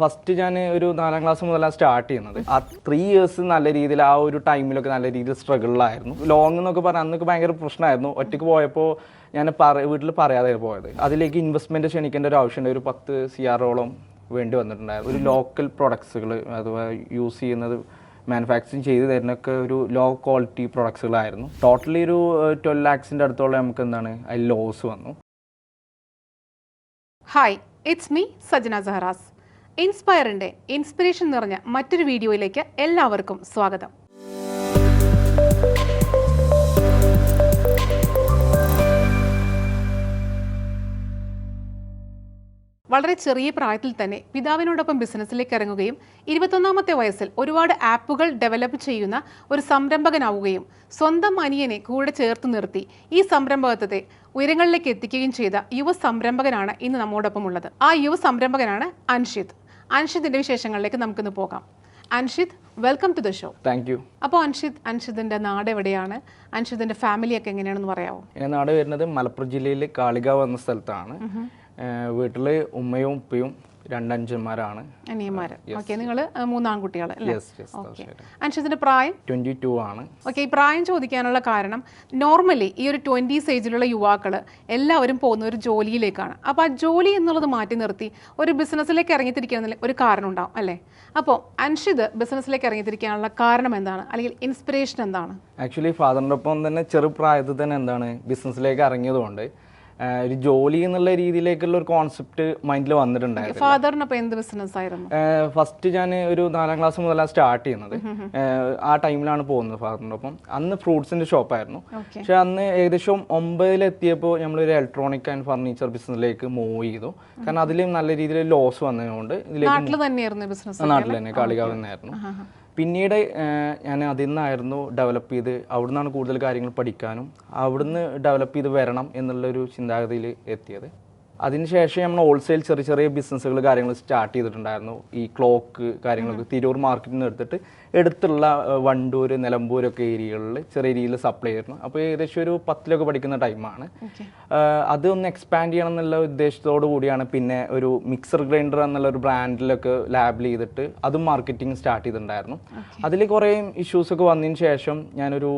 First ഞാൻ ഒരു നാലാം ക്ലാസ് മുതലാണ് സ്റ്റാർട്ട് ചെയ്യുന്നത്. ആ ത്രീ ഇയേഴ്സ് നല്ല രീതിയിൽ ആ ഒരു ടൈമിലൊക്കെ നല്ല രീതിയിൽ സ്ട്രഗിളിലായിരുന്നു ലോങ് എന്നൊക്കെ പറഞ്ഞാൽ അന്നൊക്കെ ഭയങ്കര പ്രശ്നമായിരുന്നു ഒറ്റയ്ക്ക് പോയപ്പോൾ ഞാൻ പറ വീട്ടിൽ പറയാതെ പോയത്. അതിലേക്ക് ഇൻവെസ്റ്റ്മെന്റ് ക്ഷണിക്കേണ്ട ഒരു ആവശ്യമുണ്ട് ഒരു പത്ത് സി ആറോളം വേണ്ടി വന്നിട്ടുണ്ടായിരുന്നു. ഒരു ലോക്കൽ പ്രൊഡക്ട്സുകൾ അഥവാ യൂസ് ചെയ്യുന്നത് മാനുഫാക്ചറിങ് ചെയ്ത് തരുന്നൊക്കെ ഒരു ലോ ക്വാളിറ്റി പ്രൊഡക്ട്സുകളായിരുന്നു ടോട്ടലി ഒരു ട്വൽവ് ലാക്സിന്റെ അടുത്തോളം നമുക്ക് എന്താണ് അതിൽ ലോസ് വന്നു. Hi it's me Sajana Saharas ഇൻസ്പയറിന്റെ inspiration നിറഞ്ഞ മറ്റൊരു വീഡിയോയിലേക്ക് എല്ലാവർക്കും സ്വാഗതം. വളരെ ചെറിയ പ്രായത്തിൽ തന്നെ പിതാവിനോടൊപ്പം ബിസിനസ്സിലേക്ക് ഇറങ്ങുകയും ഇരുപത്തൊന്നാമത്തെ വയസ്സിൽ ഒരുപാട് ആപ്പുകൾ ഡെവലപ്പ് ചെയ്യുന്ന ഒരു സംരംഭകനാവുകയും സ്വന്തം അനിയനെ കൂടെ ചേർത്ത് നിർത്തി ഈ സംരംഭകത്വത്തെ ഉയരങ്ങളിലേക്ക് എത്തിക്കുകയും ചെയ്ത യുവ സംരംഭകനാണ് ഇന്ന് നമ്മോടൊപ്പം ഉള്ളത് ആ യുവ സംരംഭകനാണ് അൻഷിത് അൻഷിതിന്റെ വിശേഷങ്ങളിലേക്ക് നമുക്കിന്ന് പോകാം. Anshid welcome to the show thank you അപ്പോൾ അൻഷിദ് അൻഷിദിന്റെ നാട് എവിടെയാണ്? അൻഷിദിന്റെ ഫാമിലി ഒക്കെ എങ്ങനെയാണെന്ന് പറയാമോ എന്റെ നാട് വരുന്നത് മലപ്പുറം ജില്ലയിൽ കാളികാവ് എന്ന സ്ഥലത്താണ്. വീട്ടിൽ ഉമ്മയും ഉപ്പയും രണ്ടഞ്ചന്മാരാണ്. ഓക്കെ നിങ്ങൾ മൂന്നാൺകുട്ടികൾ ഓക്കെ പ്രായം? ട്വന്റി ടു ആണ്. ഓക്കെ ഈ പ്രായം ചോദിക്കാനുള്ള കാരണം നോർമലി ഈ ഒരു ട്വന്റീസ് ഏജിലുള്ള യുവാക്കൾ എല്ലാവരും പോകുന്ന ഒരു ജോലിയിലേക്കാണ്. അപ്പോൾ ആ ജോലി എന്നുള്ളത് മാറ്റി നിർത്തി ഒരു ബിസിനസ്സിലേക്ക് ഇറങ്ങിത്തിരിക്കാൻ ഒരു കാരണം ഉണ്ടാവും അല്ലേ? അപ്പോൾ അൻഷിത് ബിസിനസ്സിലേക്ക് ഇറങ്ങിത്തിരിക്കാനുള്ള കാരണം എന്താണ്? അല്ലെങ്കിൽ ഇൻസ്പിറേഷൻ എന്താണ്? ആക്ച്വലി ഫാദറിന്റെ ഒപ്പം തന്നെ ചെറുപ്രായത്തിൽ തന്നെ എന്താണ്? ബിസിനസ്സിലേക്ക് ഇറങ്ങിയതുകൊണ്ട് ഒരു ജോലി എന്നുള്ള രീതിയിലേക്കുള്ള ഒരു കോൺസെപ്റ്റ് മൈൻഡിൽ വന്നിട്ടുണ്ടായിരുന്നു. എന്ത് ബിസിനസ് ആയിരുന്നു? ഫസ്റ്റ് ഞാൻ ഒരു നാലാം ക്ലാസ് മുതലാണ് സ്റ്റാർട്ട് ചെയ്യുന്നത്. ആ ടൈമിലാണ് പോകുന്നത് ഫാദറിന്റെ ഒപ്പം. അന്ന് ഫ്രൂട്ട്സിന്റെ ഷോപ്പായിരുന്നു ആയിരുന്നു. പക്ഷെ അന്ന് ഏകദേശം ഒമ്പതിലെത്തിയപ്പോൾ നമ്മളൊരു ഇലക്ട്രോണിക് ആൻഡ് ഫർണിച്ചർ ബിസിനസ്സിലേക്ക് മൂവ് ചെയ്തു. കാരണം അതിലും നല്ല രീതിയിൽ ലോസ് വന്നതുകൊണ്ട് ഇതിലേക്ക് നാട്ടിൽ തന്നെ കാളികാവ് തന്നെയായിരുന്നു. പിന്നീട് ഞാൻ അതിൽ നിന്നായിരുന്നു ഡെവലപ്പ് ചെയ്ത് അവിടെ നിന്നാണ് കൂടുതൽ കാര്യങ്ങൾ പഠിക്കാനും അവിടുന്ന് ഡെവലപ്പ് ചെയ്ത് വരണം എന്നുള്ളൊരു ചിന്താഗതിയിൽ എത്തിയത്. അതിനുശേഷം നമ്മൾ ഹോൾസെയിൽ ചെറിയ ചെറിയ ബിസിനസ്സുകൾ കാര്യങ്ങൾ സ്റ്റാർട്ട് ചെയ്തിട്ടുണ്ടായിരുന്നു. ഈ ക്ലോക്ക് കാര്യങ്ങളൊക്കെ തിരൂർ മാർക്കറ്റിൽ നിന്ന് എടുത്തിട്ട് എടുത്തുള്ള വണ്ടൂർ നിലമ്പൂരൊക്കെ ഏരിയകളിൽ ചെറിയ രീതിയിൽ സപ്ലൈ ചെയ്തിരുന്നു അപ്പോൾ ഏകദേശം ഒരു പത്തിലൊക്കെ പഠിക്കുന്ന ടൈമാണ് അത് ഒന്ന് എക്സ്പാൻഡ് ചെയ്യണം എന്നുള്ള ഉദ്ദേശത്തോടു കൂടിയാണ് പിന്നെ ഒരു മിക്സർ ഗ്രൈൻഡർ എന്നുള്ള ഒരു ബ്രാൻഡിലൊക്കെ ലാബിൽ ചെയ്തിട്ട് അതും മാർക്കറ്റിംഗ് സ്റ്റാർട്ട് ചെയ്തിട്ടുണ്ടായിരുന്നു. അതിൽ കുറേ ഇഷ്യൂസൊക്കെ വന്നതിന് ശേഷം ഞാനൊരു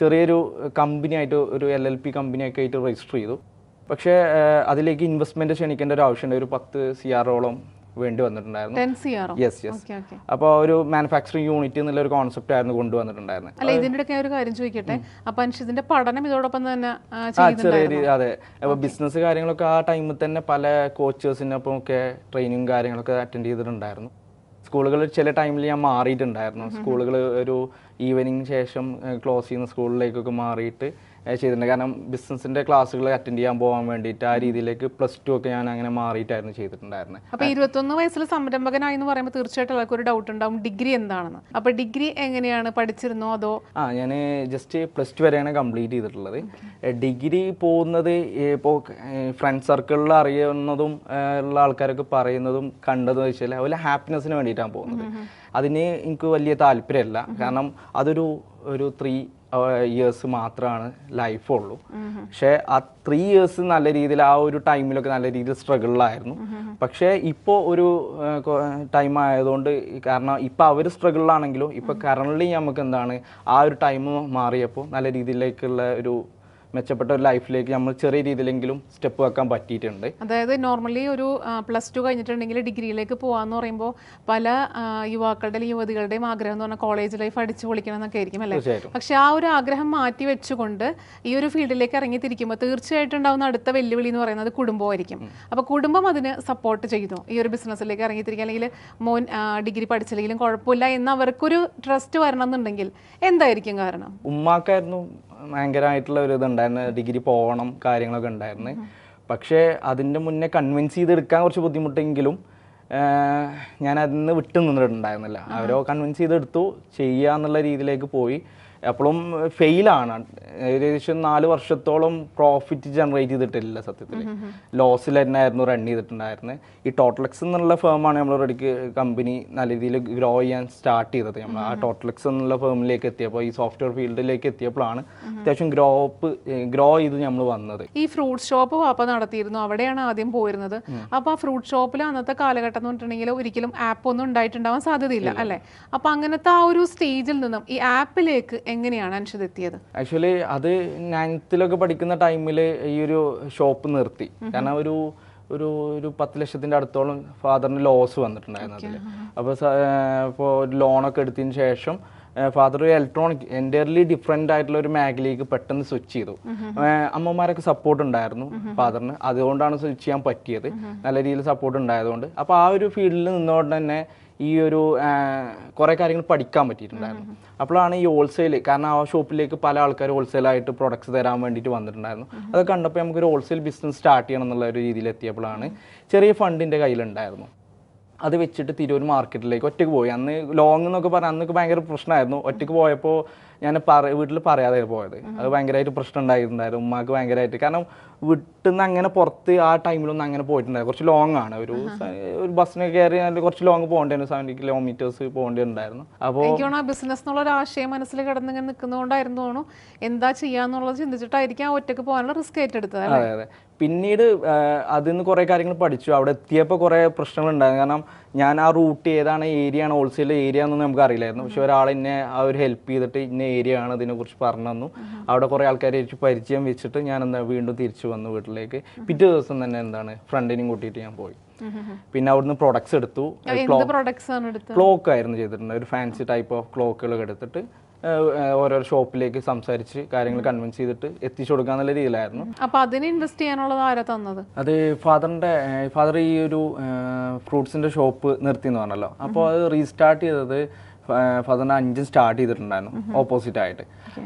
ചെറിയൊരു കമ്പനിയായിട്ട് ഒരു എൽ എൽ പി കമ്പനിയൊക്കെ ആയിട്ട് രജിസ്റ്റർ ചെയ്തു. പക്ഷേ അതിലേക്ക് ഇൻവെസ്റ്റ്മെന്റ് ക്ഷണിക്കേണ്ട ഒരു ആവശ്യമുണ്ട്. ഒരു പത്ത് സി ആറോളം വേണ്ടി വന്നിട്ടുണ്ടായിരുന്നു. യെസ് അപ്പോൾ ഒരു മാനുഫാക്ചറിങ് യൂണിറ്റ് എന്നുള്ള ഒരു കോൺസെപ്റ്റ് ആയിരുന്നു കൊണ്ടുവന്നിട്ടുണ്ടായിരുന്നത്. അല്ല ഇതിന്റെ ഒരു കാര്യം ചോദിക്കട്ടെ? അപ്പൊ പഠനം ഇതോടൊപ്പം തന്നെ ചെറിയ അതെ. അപ്പോൾ ബിസിനസ് കാര്യങ്ങളൊക്കെ ആ ടൈമിൽ തന്നെ പല കോച്ചേഴ്സിനൊപ്പം ഒക്കെ ട്രെയിനിങ് കാര്യങ്ങളൊക്കെ അറ്റൻഡ് ചെയ്തിട്ടുണ്ടായിരുന്നു. സ്കൂളുകളിൽ ചില ടൈമിൽ ഞാൻ മാറിയിട്ടുണ്ടായിരുന്നു. സ്കൂളുകൾ ഒരു ഈവനിങ് ശേഷം ക്ലോസ് ചെയ്യുന്ന സ്കൂളിലേക്കൊക്കെ മാറിയിട്ട് ചെയ്തിട്ടുണ്ട്. കാരണം ബിസിനസിന്റെ ക്ലാസ്സുകൾ അറ്റൻഡ് ചെയ്യാൻ പോകാൻ വേണ്ടിയിട്ട് ആ രീതിയിലേക്ക് പ്ലസ് ടു ഒക്കെ ഞാൻ അങ്ങനെ മാറിയിട്ടായിരുന്നു ചെയ്തിട്ടുണ്ടായിരുന്നത് അപ്പൊ ഇരുപത്തൊന്ന് വയസ്സിൽ സംരംഭകനായി എന്ന് പറയുമ്പോൾ തീർച്ചയായിട്ടും എല്ലാവർക്കും ഒരു ഡൗട്ട് ഉണ്ടാവും ഡിഗ്രി എന്താണെന്ന്. അപ്പൊ ഡിഗ്രി എങ്ങനെയാണ്? പഠിച്ചിരുന്നോ അതോ? ആ ഞാൻ ജസ്റ്റ് പ്ലസ് ടു വരെയാണ് കംപ്ലീറ്റ് ചെയ്തിട്ടുള്ളത്. ഡിഗ്രി പോകുന്നത് ഇപ്പോൾ ഫ്രണ്ട് സർക്കിളിൽ അറിയുന്നതും ഉള്ള ആൾക്കാരൊക്കെ പറയുന്നതും കണ്ടതെന്ന് വെച്ചാൽ അതുപോലെ ഹാപ്പിനെസ്സിന് വേണ്ടിയിട്ടാണ് പോകുന്നത്. അതിന് എനിക്ക് വലിയ താല്പര്യമല്ല. കാരണം അതൊരു ഒരു ത്രീ ഇയേഴ്സ് മാത്രമാണ് ലൈഫുള്ളൂ ഉള്ളൂ. പക്ഷേ ആ ത്രീ ഇയേഴ്സ് നല്ല രീതിയിൽ ആ ഒരു ടൈമിലൊക്കെ നല്ല രീതിയിൽ സ്ട്രഗിളിലായിരുന്നു പക്ഷേ ഇപ്പോൾ ഒരു ടൈം ആയതുകൊണ്ട് കാരണം ഇപ്പോൾ അവർ സ്ട്രഗിളിലാണെങ്കിലും ഇപ്പോൾ കറണ്ട്ലി നമുക്ക് എന്താണ് ആ ഒരു ടൈം മാറിയപ്പോൾ നല്ല രീതിയിലേക്കുള്ള ഒരു മെച്ചപ്പെട്ട ഒരു ലൈഫിലേക്ക് നമ്മൾ ചെറിയ രീതിയിലെങ്കിലും സ്റ്റെപ്പ് വെക്കാൻ പറ്റിയിട്ടുണ്ട്. അതായത് നോർമലി ഒരു പ്ലസ് ടു കഴിഞ്ഞിട്ടുണ്ടെങ്കിൽ ഡിഗ്രിയിലേക്ക് പോകാന്ന് പറയുമ്പോൾ പല യുവാക്കളുടെയും യുവതികളുടെയും ആഗ്രഹം എന്ന് പറഞ്ഞാൽ കോളേജ് ലൈഫ് അടിച്ചു പൊളിക്കണം എന്നൊക്കെ ആയിരിക്കും അല്ലേ? പക്ഷെ ആ ഒരു ആഗ്രഹം മാറ്റി വെച്ചുകൊണ്ട് ഈ ഒരു ഫീൽഡിലേക്ക് ഇറങ്ങി തിരിക്കുമ്പോൾ തീർച്ചയായിട്ടും ഉണ്ടാവുന്ന അടുത്ത വെല്ലുവിളി എന്ന് പറയുന്നത് കുടുംബമായിരിക്കും. അപ്പോൾ കുടുംബം അതിന് സപ്പോർട്ട് ചെയ്തു ഈ ഒരു ബിസിനസ്സിലേക്ക് ഇറങ്ങി തിരിക്കുക അല്ലെങ്കിൽ മോൻ ഡിഗ്രി പഠിച്ചില്ലെങ്കിലും കുഴപ്പമില്ല എന്ന് അവർക്കൊരു ട്രസ്റ്റ് വരണം എന്നുണ്ടെങ്കിൽ എന്തായിരിക്കും കാരണം? ഉമ്മാക്കായിരുന്നു ഭയങ്കരമായിട്ടുള്ള ഒരു ഇതുണ്ടായിരുന്നു. ഡിഗ്രി പോകണം കാര്യങ്ങളൊക്കെ ഉണ്ടായിരുന്നു. പക്ഷേ അതിന്റെ മുന്നേ കൺവിൻസ് ചെയ്തെടുക്കാൻ കുറച്ച് ബുദ്ധിമുട്ടെങ്കിലും ഞാൻ അതിൽ നിന്ന് വിട്ടു നിന്നിട്ടുണ്ടായിരുന്നില്ല അവരോ കൺവിൻസ് ചെയ്തെടുത്തു. ചെയ്യുക എന്നുള്ള രീതിയിലേക്ക് പോയി. അപ്പോഴും ഫെയിലാണ്. ഏകദേശം നാല് വർഷത്തോളം പ്രോഫിറ്റ് ജനറേറ്റ് ചെയ്തിട്ടില്ല സത്യത്തിൽ ലോസിൽ തന്നെ ആയിരുന്നു റൺ ചെയ്തിട്ടുണ്ടായിരുന്നത് ഈ ടോട്ടലക്സ് എന്നുള്ള ഫേമാണ് നമ്മൾ റെഡിക്ക് കമ്പനി നല്ല രീതിയിൽ ഗ്രോ ചെയ്യാൻ സ്റ്റാർട്ട് ചെയ്തത്. നമ്മൾ ആ ടോട്ടലക്സ് എന്നുള്ള ഫേമിലേക്ക് എത്തിയപ്പോൾ ഈ സോഫ്റ്റ്വെയർ ഫീൽഡിലേക്ക് എത്തിയപ്പോഴാണ് അത്യാവശ്യം ഗ്രോപ്പ് ഗ്രോ ചെയ്ത് നമ്മൾ വന്നത്. ഈ ഫ്രൂട്ട് ഷോപ്പ് പാപ്പ നടത്തിയിരുന്നു. അവിടെയാണ് ആദ്യം പോയിരുന്നത്. അപ്പൊ ആ ഫ്രൂട്ട് ഷോപ്പിൽ അന്നത്തെ കാലഘട്ടം എന്ന് പറഞ്ഞിട്ടുണ്ടെങ്കിൽ ഒരിക്കലും ആപ്പ് ഒന്നും ഉണ്ടായിട്ടുണ്ടാവാൻ സാധ്യതയില്ല അല്ലെ? അപ്പൊ അങ്ങനത്തെ ആ ഒരു സ്റ്റേജിൽ നിന്നും ഈ ആപ്പിലേക്ക് എങ്ങനെയാണ് അനുഷത് എത്തിയത്? ആക്ച്വലി അത് നയൻത്തിലൊക്കെ പഠിക്കുന്ന ടൈമിൽ ഈ ഒരു ഷോപ്പ് നിർത്തി. കാരണം ഒരു ഒരു ഒരു പത്ത് ലക്ഷത്തിന്റെ അടുത്തോളം ഫാദറിന് ലോസ് വന്നിട്ടുണ്ടായിരുന്നു അതിൽ അപ്പോൾ ഇപ്പോൾ ഒരു ലോണൊക്കെ എടുത്തതിന് ശേഷം ഫാദർ ഇലക്ട്രോണിക് എന്റയർലി ഡിഫറെന്റ് ആയിട്ടുള്ള ഒരു മേഖലയിലേക്ക് പെട്ടെന്ന് സ്വിച്ച് ചെയ്തു. അമ്മമാരൊക്കെ സപ്പോർട്ട് ഉണ്ടായിരുന്നു ഫാദറിന് അതുകൊണ്ടാണ് സ്വിച്ച് ചെയ്യാൻ പറ്റിയത്. നല്ല രീതിയിൽ സപ്പോർട്ട് ഉണ്ടായതുകൊണ്ട്. അപ്പോൾ ആ ഒരു ഫീൽഡിൽ നിന്നുകൊണ്ട് തന്നെ ഈ ഒരു കുറേ കാര്യങ്ങൾ പഠിക്കാൻ പറ്റിയിട്ടുണ്ടായിരുന്നു. അപ്പോഴാണ് ഈ ഹോൾസെയിൽ കാരണം ആ ഷോപ്പിലേക്ക് പല ആൾക്കാർ ഹോൾസെയിലായിട്ട് പ്രൊഡക്ട്സ് തരാൻ വേണ്ടിയിട്ട് വന്നിട്ടുണ്ടായിരുന്നു. അത് കണ്ടപ്പോൾ നമുക്കൊരു ഹോൾസെയിൽ ബിസിനസ് സ്റ്റാർട്ട് ചെയ്യണം എന്നുള്ള ഒരു രീതിയിൽ എത്തിയപ്പോഴാണ് ചെറിയ ഫണ്ടിന്റെ കയ്യിലുണ്ടായിരുന്നു. അത് വെച്ചിട്ട് തിരൂർ മാർക്കറ്റിലേക്ക് ഒറ്റയ്ക്ക് പോയി. അന്ന് ലോങ് എന്നൊക്കെ പറഞ്ഞാൽ അന്നൊക്കെ ഭയങ്കര പ്രശ്നമായിരുന്നു. ഒറ്റയ്ക്ക് പോയപ്പോൾ ഞാൻ പറ വീട്ടിൽ പറയാതെ പോയത്. അത് ഭയങ്കരമായിട്ട് പ്രശ്നം ഉണ്ടായിട്ടുണ്ടായിരുന്നു. ഉമ്മാക്ക് ഭയങ്കരമായിട്ട്. കാരണം വീട്ടിൽ നിന്ന് അങ്ങനെ പുറത്ത് ആ ടൈമിലൊന്നും അങ്ങനെ പോയിട്ടുണ്ടായിരുന്നു കുറച്ച് ലോങ് ആണ്. ഒരു ഒരു ബസ്സിന് കയറി കുറച്ച് ലോങ് പോകേണ്ടായിരുന്നു സെവന്റി കിലോമീറ്റേഴ്സ് പോകേണ്ടിണ്ടായിരുന്നു അപ്പോൾ ആ ബിസിനസ് എന്നുള്ള ഒരു ആശയം മനസ്സിൽ കിടന്ന് ഇങ്ങനെ നിൽക്കുന്നതുകൊണ്ടായിരുന്നു തോന്നുന്നു. എന്താ ചെയ്യാന്നുള്ളത് ചിന്തിച്ചിട്ടായിരിക്കും ആ ഒറ്റയ്ക്ക് പോകാനുള്ള റിസ്ക് ഏറ്റെടുത്തത് അതെ അതെ. പിന്നീട് അതിൽ നിന്ന് കുറേ കാര്യങ്ങൾ പഠിച്ചു. അവിടെ എത്തിയപ്പോൾ കുറേ പ്രശ്നങ്ങളുണ്ടായിരുന്നു. കാരണം ഞാൻ ആ റൂട്ട് ഏതാണ് ഏരിയ ആണ് ഹോൾസെയിൽ ഏരിയ എന്നൊന്നും നമുക്ക് അറിയില്ലായിരുന്നു. പക്ഷെ ഒരാൾ എന്നെ ആ ഒരു ഹെൽപ്പ് ചെയ്തിട്ട് ഇന്ന ഏരിയ ആണ് ഇതിനെക്കുറിച്ച് പറഞ്ഞു തന്നു. അവിടെ കുറേ ആൾക്കാരെ പരിചയം വെച്ചിട്ട് ഞാൻ എന്താ വീണ്ടും തിരിച്ചു വന്നു വീട്ടിലേക്ക്. പിറ്റേ ദിവസം തന്നെ എന്താണ് ഫ്രണ്ടിനെയും കൂട്ടിയിട്ട് ഞാൻ പോയി. പിന്നെ അവിടുന്ന് പ്രൊഡക്ട്സ് എടുത്തു. ക്ലോക്ക് ആയിരുന്നു ചെയ്തിട്ടുണ്ട് ഒരു ഫാൻസി ടൈപ്പ് ഓഫ് ക്ലോക്കുകൾ എടുത്തിട്ട് ഓരോ ഷോപ്പിലേക്ക് സംസാരിച്ച് കാര്യങ്ങൾ കൺവിൻസ് ചെയ്തിട്ട് എത്തിച്ചു കൊടുക്കാന്നുള്ള രീതിയിലായിരുന്നു. അപ്പൊ അതിന് ഇൻവെസ്റ്റ് ചെയ്യാനുള്ളത് ആരാ തന്നത്? അത് ഫാദറിന്റെ ഫാദർ ഈ ഒരു ഫ്രൂട്ട്സിന്റെ ഷോപ്പ് നിർത്തി എന്ന് പറഞ്ഞല്ലോ അപ്പോൾ അത് റീസ്റ്റാർട്ട് ചെയ്തത് ഫാദറിന്റെ അഞ്ചും സ്റ്റാർട്ട് ചെയ്തിട്ടുണ്ടായിരുന്നു ഓപ്പോസിറ്റ് ആയിട്ട്.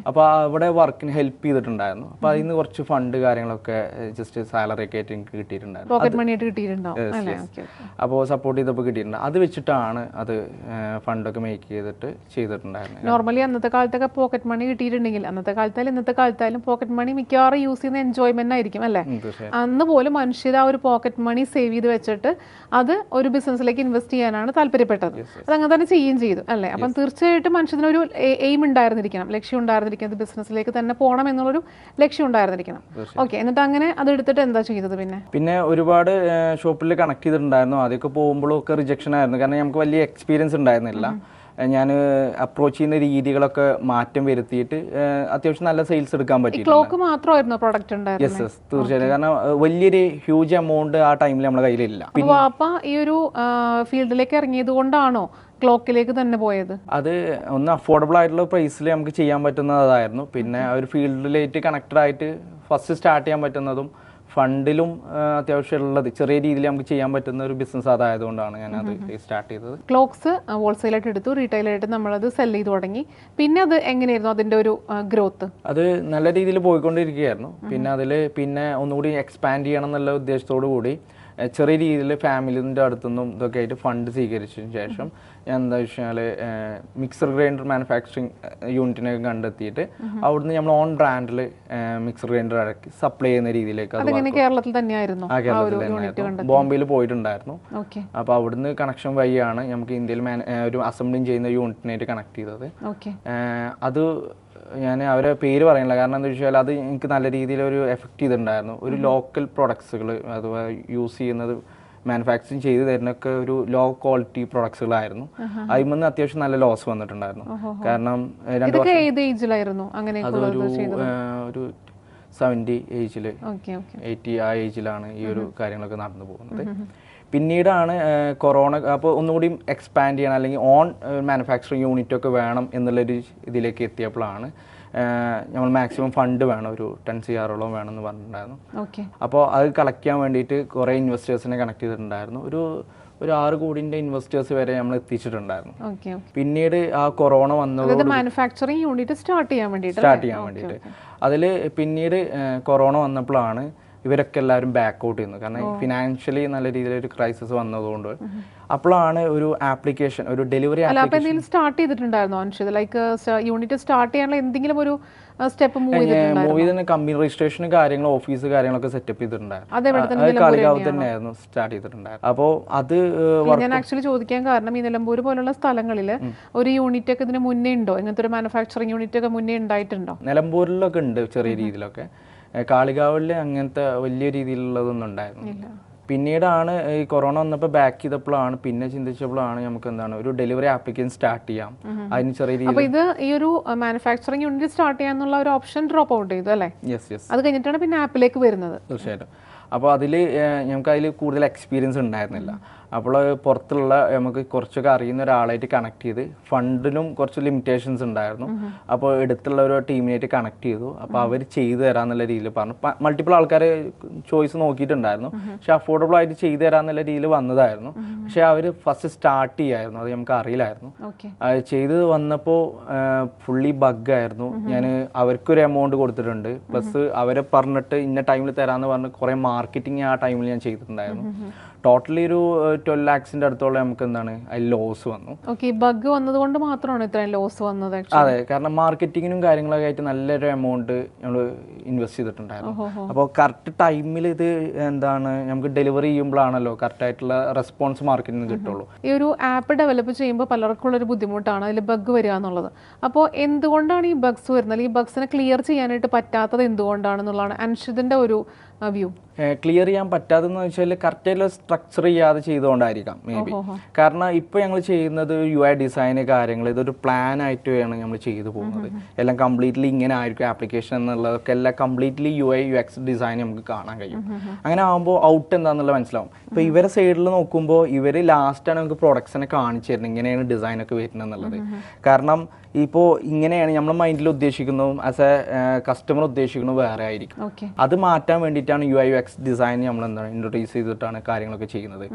അപ്പോൾ അവിടെ വർക്കിന് ഹെൽപ്പ് ചെയ്തിട്ടുണ്ടായിരുന്നു. അപ്പോൾ അതിൽ നിന്ന് കുറച്ച് ഫണ്ട് കാര്യങ്ങളൊക്കെ ജസ്റ്റ് സാലറി ഒക്കെ ആയിട്ട് എനിക്ക് കിട്ടിയിട്ടുണ്ടായിരുന്നു. പോക്കറ്റ് മണി ആയിട്ട് കിട്ടിയിട്ടുണ്ടാവും അല്ലേ? അപ്പോൾ സപ്പോർട്ട് ചെയ്തപ്പോൾ കിട്ടിയിട്ടുണ്ട്. അത് വെച്ചിട്ടാണ് അത് ഫണ്ടൊക്കെ മേക്ക് ചെയ്തിട്ട് ചെയ്തിട്ടുണ്ടായിരുന്നു നോർമലി അന്നത്തെ കാലത്തൊക്കെ പോക്കറ്റ് മണി കിട്ടിയിട്ടുണ്ടെങ്കിൽ അന്നത്തെ കാലത്തായാലും ഇന്നത്തെ കാലത്തായാലും പോക്കറ്റ് മണി മിക്കവാറും യൂസ് ചെയ്യുന്ന എൻജോയ്മെന്റ് ആയിരിക്കും അല്ലേ? അന്ന് പോലും മനുഷ്യർ ആ ഒരു പോക്കറ്റ് മണി സേവ് ചെയ്ത് വെച്ചിട്ട് അത് ഒരു ബിസിനസ്സിലേക്ക് ഇൻവെസ്റ്റ് ചെയ്യാനാണ് താല്പര്യപ്പെട്ടത്. അത് അങ്ങനെ തന്നെ ചെയ്യുകയും ചെയ്തു അല്ലേ? അപ്പം തീർച്ചയായിട്ടും മനുഷ്യനൊരു എയിം ഉണ്ടായിരുന്നിരിക്കണം. ലക്ഷ്യം ഉണ്ടായിരുന്നിരിക്കണം. ബിസിനസ്സിലേക്ക് തന്നെ പോകണം എന്നുള്ളൊരു ലക്ഷ്യം ഉണ്ടായിരുന്നിരിക്കണം. ഓക്കെ എന്നിട്ട് അങ്ങനെ അത് എടുത്തിട്ട് എന്താ ചെയ്തത് പിന്നെ? പിന്നെ ഒരുപാട് ഷോപ്പിൽ കണക്ട് ചെയ്തിട്ടുണ്ടായിരുന്നു. ആദ്യമൊക്കെ പോകുമ്പോഴും ഒക്കെ റിജക്ഷൻ ആയിരുന്നു. കാരണം നമുക്ക് വലിയ എക്സ്പീരിയൻസ് ഉണ്ടായിരുന്നില്ല. ഞാൻ അപ്രോച്ച് ചെയ്യുന്ന രീതികളൊക്കെ മാറ്റം വരുത്തിയിട്ട് അത്യാവശ്യം നല്ല സെയിൽസ് എടുക്കാൻ പറ്റി ക്ലോക്ക് മാത്രമായിരുന്നു പ്രൊഡക്റ്റ് യെസ് യെസ് തീർച്ചയായിട്ടും. കാരണം വലിയൊരു ഹ്യൂജ് എമൗണ്ട് ആ ടൈമിൽ നമ്മുടെ കയ്യിലില്ല. വാപ്പ ഈ ഒരു ഫീൽഡിലേക്ക് ഇറങ്ങിയത് കൊണ്ടാണോ ക്ലോക്കിലേക്ക് തന്നെ പോയത്? അത് ഒന്ന് അഫോർഡബിൾ ആയിട്ടുള്ള പ്രൈസിൽ നമുക്ക് ചെയ്യാൻ പറ്റുന്നതായിരുന്നു. പിന്നെ ആ ഒരു ഫീൽഡിലേക്ക് കണക്റ്റഡ് ആയിട്ട് ഫസ്റ്റ് സ്റ്റാർട്ട് ചെയ്യാൻ പറ്റുന്നതും ഫണ്ടിലും അത്യാവശ്യമുള്ളത്. ചെറിയ രീതിയിൽ നമുക്ക് ചെയ്യാൻ പറ്റുന്ന ഒരു ബിസിനസ് അതായതുകൊണ്ടാണ് ഞാൻ അത് സ്റ്റാർട്ട് ചെയ്തത്. ക്ലോക്സ് ഹോൾസെയിലായിട്ട് എടുത്തു. റീറ്റെയിലായിട്ട് നമ്മളത് സെൽ ചെയ്ത് തുടങ്ങി. പിന്നെ അത് എങ്ങനെയായിരുന്നു അതിന്റെ ഒരു ഗ്രോത്ത് അത് നല്ല രീതിയിൽ പോയിക്കൊണ്ടിരിക്കുകയായിരുന്നു. പിന്നെ അതിൽ പിന്നെ ഒന്നുകൂടി എക്സ്പാൻഡ് ചെയ്യണം എന്നുള്ള ഉദ്ദേശത്തോടു കൂടി ചെറിയ രീതിയിൽ ഫാമിലിന്റെ അടുത്തുനിന്നും ഇതൊക്കെ ആയിട്ട് ഫണ്ട് സ്വീകരിച്ചതിന് ശേഷം എന്താ വെച്ചാൽ മിക്സർ ഗ്രൈൻഡർ മാനുഫാക്ചറിങ് യൂണിറ്റിനെ കണ്ടെത്തിയിട്ട് അവിടുന്ന് നമ്മൾ ഓൺ ബ്രാൻഡിൽ മിക്സർ ഗ്രൈൻഡർ ഇറക്കി സപ്ലൈ ചെയ്യുന്ന രീതിയിലേക്ക് അത് കേരളത്തിൽ തന്നെയായിരുന്നു ആ കേരളത്തിൽ തന്നെയായിരുന്നു. ബോംബെയിൽ പോയിട്ടുണ്ടായിരുന്നു. അപ്പോൾ അവിടുന്ന് കണക്ഷൻ വഴിയാണ് നമുക്ക് ഇന്ത്യയിൽ ഒരു അസംബ്ലിങ് ചെയ്യുന്ന യൂണിറ്റിനായിട്ട് കണക്ട് ചെയ്തത്. ഓക്കെ. അത് ഞാൻ അവരെ പേര് പറയുന്നില്ല കാരണം എന്താ വെച്ചാൽ അത് എനിക്ക് നല്ല രീതിയിൽ ഒരു എഫക്റ്റ് ചെയ്തിട്ടുണ്ടായിരുന്നു. ഒരു ലോക്കൽ പ്രൊഡക്ട്സുകൾ അഥവാ യൂസ് ചെയ്യുന്നത് മാനുഫാക്ചറിങ് ചെയ്ത് തരുന്നൊക്കെ ഒരു ലോ ക്വാളിറ്റി പ്രൊഡക്ട്സുകളായിരുന്നു അതിൽ നിന്ന് അത്യാവശ്യം നല്ല ലോസ് വന്നിട്ടുണ്ടായിരുന്നു. കാരണം രണ്ട് അതൊരു ഒരു സെവന്റി ഏജിൽ എയ്റ്റി ആ ഏജിലാണ് ഈ ഒരു കാര്യങ്ങളൊക്കെ നടന്നു പോകുന്നത്. പിന്നീടാണ് കൊറോണ അപ്പോൾ ഒന്നുകൂടി എക്സ്പാൻഡ് ചെയ്യണം അല്ലെങ്കിൽ ഓൺ മാനുഫാക്ചറിങ് യൂണിറ്റ് ഒക്കെ വേണം എന്നുള്ളൊരു ഇതിലേക്ക് എത്തിയപ്പോഴാണ് നമ്മൾ മാക്സിമം ഫണ്ട് വേണം ഒരു ടെൻ സി ആറോളം വേണമെന്ന് പറഞ്ഞിട്ടുണ്ടായിരുന്നു. ഓക്കെ അപ്പോൾ അത് കളക്ട് ചെയ്യാൻ വേണ്ടിയിട്ട് കുറേ ഇൻവെസ്റ്റേഴ്സിനെ കണക്ട് ചെയ്തിട്ടുണ്ടായിരുന്നു. ഒരു ഒരു ആറ് കോടിന്റെ ഇൻവെസ്റ്റേഴ്സ് വരെ നമ്മൾ എത്തിച്ചിട്ടുണ്ടായിരുന്നു. പിന്നീട് ആ കൊറോണ വന്നത് മാനുഫാക്ചറിങ് യൂണിറ്റ് സ്റ്റാർട്ട് ചെയ്യാൻ വേണ്ടിയിട്ട് സ്റ്റാർട്ട് ചെയ്യാൻ വേണ്ടിയിട്ട്. അതിൽ പിന്നീട് കൊറോണ വന്നപ്പോഴാണ് ഇവരൊക്കെ എല്ലാവരും ബാക്ക് ഔട്ട് ചെയ്യുന്നത്. കാരണം ഫിനാൻഷ്യലി നല്ല രീതിയിലൊരു ക്രൈസിസ് വന്നതുകൊണ്ട് അപ്പോഴാണ് ഒരു ആപ്ലിക്കേഷൻ ഒരു ഡെലിവറി എന്തെങ്കിലും സ്റ്റാർട്ട് ചെയ്തിട്ടുണ്ടായിരുന്നോ അൻഷിത്? ലൈക്ക് യൂണിറ്റ് സ്റ്റാർട്ട് ചെയ്യാനുള്ള എന്തെങ്കിലും ഒരു സ്റ്റെപ്പ് മൂവ് ചെയ്തിട്ടുണ്ടായിരുന്നു? കമ്പനി രജിസ്ട്രേഷനും കാര്യങ്ങളും ഓഫീസ് കാര്യങ്ങളൊക്കെ സെറ്റപ്പ് ചെയ്തിട്ടുണ്ടായിരുന്നു. കാളികാവ് തന്നെയായിരുന്നു സ്റ്റാർട്ട് ചെയ്തിട്ടുണ്ടായിരുന്നു അപ്പോൾ അത് ഞാൻ ആക്ച്വലി ചോദിക്കാൻ കാരണം ഈ നിലമ്പൂർ പോലുള്ള സ്ഥലങ്ങളിൽ ഒരു യൂണിറ്റ് ഒക്കെ ഇതിന് മുന്നേ ഉണ്ടോ? ഇങ്ങനത്തെ ഒരു മാനുഫാക്ചറിങ് യൂണിറ്റ് ഒക്കെ മുന്നേ ഉണ്ടായിട്ടുണ്ടോ? നിലമ്പൂരിലൊക്കെ ഉണ്ട് ചെറിയ രീതിയിലൊക്കെ. കാളികാവിലെ കാളികാവിൽ അങ്ങനത്തെ വലിയ രീതിയിലുള്ളതൊന്നും ഉണ്ടായിരുന്നു പിന്നീടാണ് ഈ കൊറോണ വന്നപ്പോൾ ബാക്ക് ചെയ്തപ്പോഴാണ് പിന്നെ ചിന്തിച്ചപ്പോഴാണ് നമുക്ക് എന്താണ് ഒരു ഡെലിവറി ആപ്ലിക്കേഷൻ സ്റ്റാർട്ട് ചെയ്യാം. അതിന് ചെറിയ രീതിയിൽ ഇത് ഈ ഒരു മാനുഫാക്ചറിങ് യൂണിറ്റ് സ്റ്റാർട്ട് ചെയ്യാന്നുള്ള ഒരു ഓപ്ഷൻ ഡ്രോപ്പ് ഔട്ട് ചെയ്തു അല്ലേ? യെസ് യെസ് അത് കഴിഞ്ഞിട്ടാണ് പിന്നെ ആപ്പിലേക്ക് വരുന്നത്. തീർച്ചയായിട്ടും. അപ്പോൾ അതിൽ ഞങ്ങൾക്ക് അതിൽ കൂടുതൽ എക്സ്പീരിയൻസ് ഉണ്ടായിരുന്നില്ല. അപ്പോൾ പുറത്തുള്ള നമുക്ക് കുറച്ചൊക്കെ അറിയുന്ന ഒരാളായിട്ട് കണക്ട് ചെയ്ത് ഫണ്ടിനും കുറച്ച് ലിമിറ്റേഷൻസ് ഉണ്ടായിരുന്നു. അപ്പോൾ എടുത്തുള്ള ഒരു ടീമിനായിട്ട് കണക്ട് ചെയ്തു. അപ്പോൾ അവർ ചെയ്തു തരാമെന്നുള്ള രീതിയിൽ പറഞ്ഞു. മൾട്ടിപ്പിൾ ആൾക്കാർ ചോയ്സ് നോക്കിയിട്ടുണ്ടായിരുന്നു. പക്ഷെ അഫോർഡബിൾ ആയിട്ട് ചെയ്തു തരാമെന്നുള്ള രീതിയിൽ വന്നതായിരുന്നു. പക്ഷെ അവർ ഫസ്റ്റ് സ്റ്റാർട്ട് ചെയ്യായിരുന്നു. അത് നമുക്ക് അറിയില്ലായിരുന്നു. ചെയ്തു വന്നപ്പോൾ ഫുള്ളി ബഗ്ഗായിരുന്നു ഞാൻ അവർക്കൊരു എമൗണ്ട് കൊടുത്തിട്ടുണ്ട്. പ്ലസ് അവരെ പറഞ്ഞിട്ട് ഇന്ന ടൈമിൽ തരാമെന്ന് പറഞ്ഞ് കുറേ മാർക്കറ്റിംഗ് ആ ടൈമിൽ ഞാൻ ചെയ്തിട്ടുണ്ടായിരുന്നു. ടോട്ടലി ഒരു ട്വൽവ് ലാക്സിന്റെ അടുത്തോളം നമുക്ക് എന്താണ് അതിൽ ലോസ് വന്നു. ഓക്കെ ബഗ് വന്നതുകൊണ്ട് മാത്രമാണ് ഇത്രയും ലോസ് വന്നത്? അതെ കാരണം മാർക്കറ്റിങ്ങിനും കാര്യങ്ങളൊക്കെ ആയിട്ട് നല്ലൊരു എമൗണ്ട് നമ്മൾ ഇൻവെസ്റ്റ് ചെയ്തിട്ടുണ്ടായിരുന്നു. അപ്പോൾ കറക്റ്റ് ടൈമിൽ ഇത് എന്താണ് നമുക്ക് ഡെലിവറി ചെയ്യുമ്പോഴാണല്ലോ കറക്റ്റ് ആയിട്ടുള്ള റെസ്പോൺസ് മാർക്കറ്റിൽ നിന്ന് കിട്ടുള്ളൂ. ഈ ഒരു ആപ്പ് ഡെവലപ്പ് ചെയ്യുമ്പോൾ പലർക്കും ഒരു ബുദ്ധിമുട്ടാണ് അതിൽ ബഗ് വരിക എന്നുള്ളത്. അപ്പോൾ എന്തുകൊണ്ടാണ് ഈ ബഗ്സ് വരുന്നത്? ഈ ബഗ്സിനെ ക്ലിയർ ചെയ്യാനായിട്ട് പറ്റാത്തത് എന്തുകൊണ്ടാണെന്നുള്ളതാണ് അൻഷിദിന്റെ ഒരു വ്യൂ. ക്ലിയർ ചെയ്യാൻ പറ്റാതെന്ന് വെച്ചാൽ കറക്റ്റായിട്ടുള്ള സ്ട്രക്ചർ ചെയ്യാതെ ചെയ്തുകൊണ്ടായിരിക്കാം മേ ബി കാരണം ഇപ്പോൾ ഞങ്ങൾ ചെയ്യുന്നത് യു ഐ ഡിസൈൻ കാര്യങ്ങൾ ഇതൊരു പ്ലാൻ ആയിട്ട് വേണം നമ്മൾ ചെയ്തു പോകുന്നത്. എല്ലാം കംപ്ലീറ്റ്ലി ഇങ്ങനെ ആയിരിക്കും ആപ്ലിക്കേഷൻ എന്നുള്ളതൊക്കെ എല്ലാം completely U I U X design നമുക്ക് കാണാൻ കഴിയും. അങ്ങനെ ആകുമ്പോൾ ഔട്ട് എന്താണെന്നുള്ളത് മനസ്സിലാവും. ഇപ്പോൾ ഇവരെ സൈഡിൽ നോക്കുമ്പോൾ ഇവർ ലാസ്റ്റാണ് നമുക്ക് പ്രൊഡക്ട്സിനെ കാണിച്ചു തരുന്നത് ഇങ്ങനെയാണ് ഡിസൈനൊക്കെ വരുന്നത് എന്നുള്ളത്. കാരണം ഇപ്പോൾ ഇങ്ങനെയാണ് നമ്മൾ മൈൻഡിൽ ഉദ്ദേശിക്കുന്നതും. ആസ് എ കസ്റ്റമർ ഉദ്ദേശിക്കുന്നത് വേറെ ആയിരിക്കും. അത് മാറ്റാൻ വേണ്ടിയിട്ടാണ് U I U X design നമ്മൾ എന്താണ് ഇൻട്രൊഡ്യൂസ് ചെയ്തിട്ടാണ് കാര്യങ്ങളൊക്കെ ചെയ്യുന്നത്.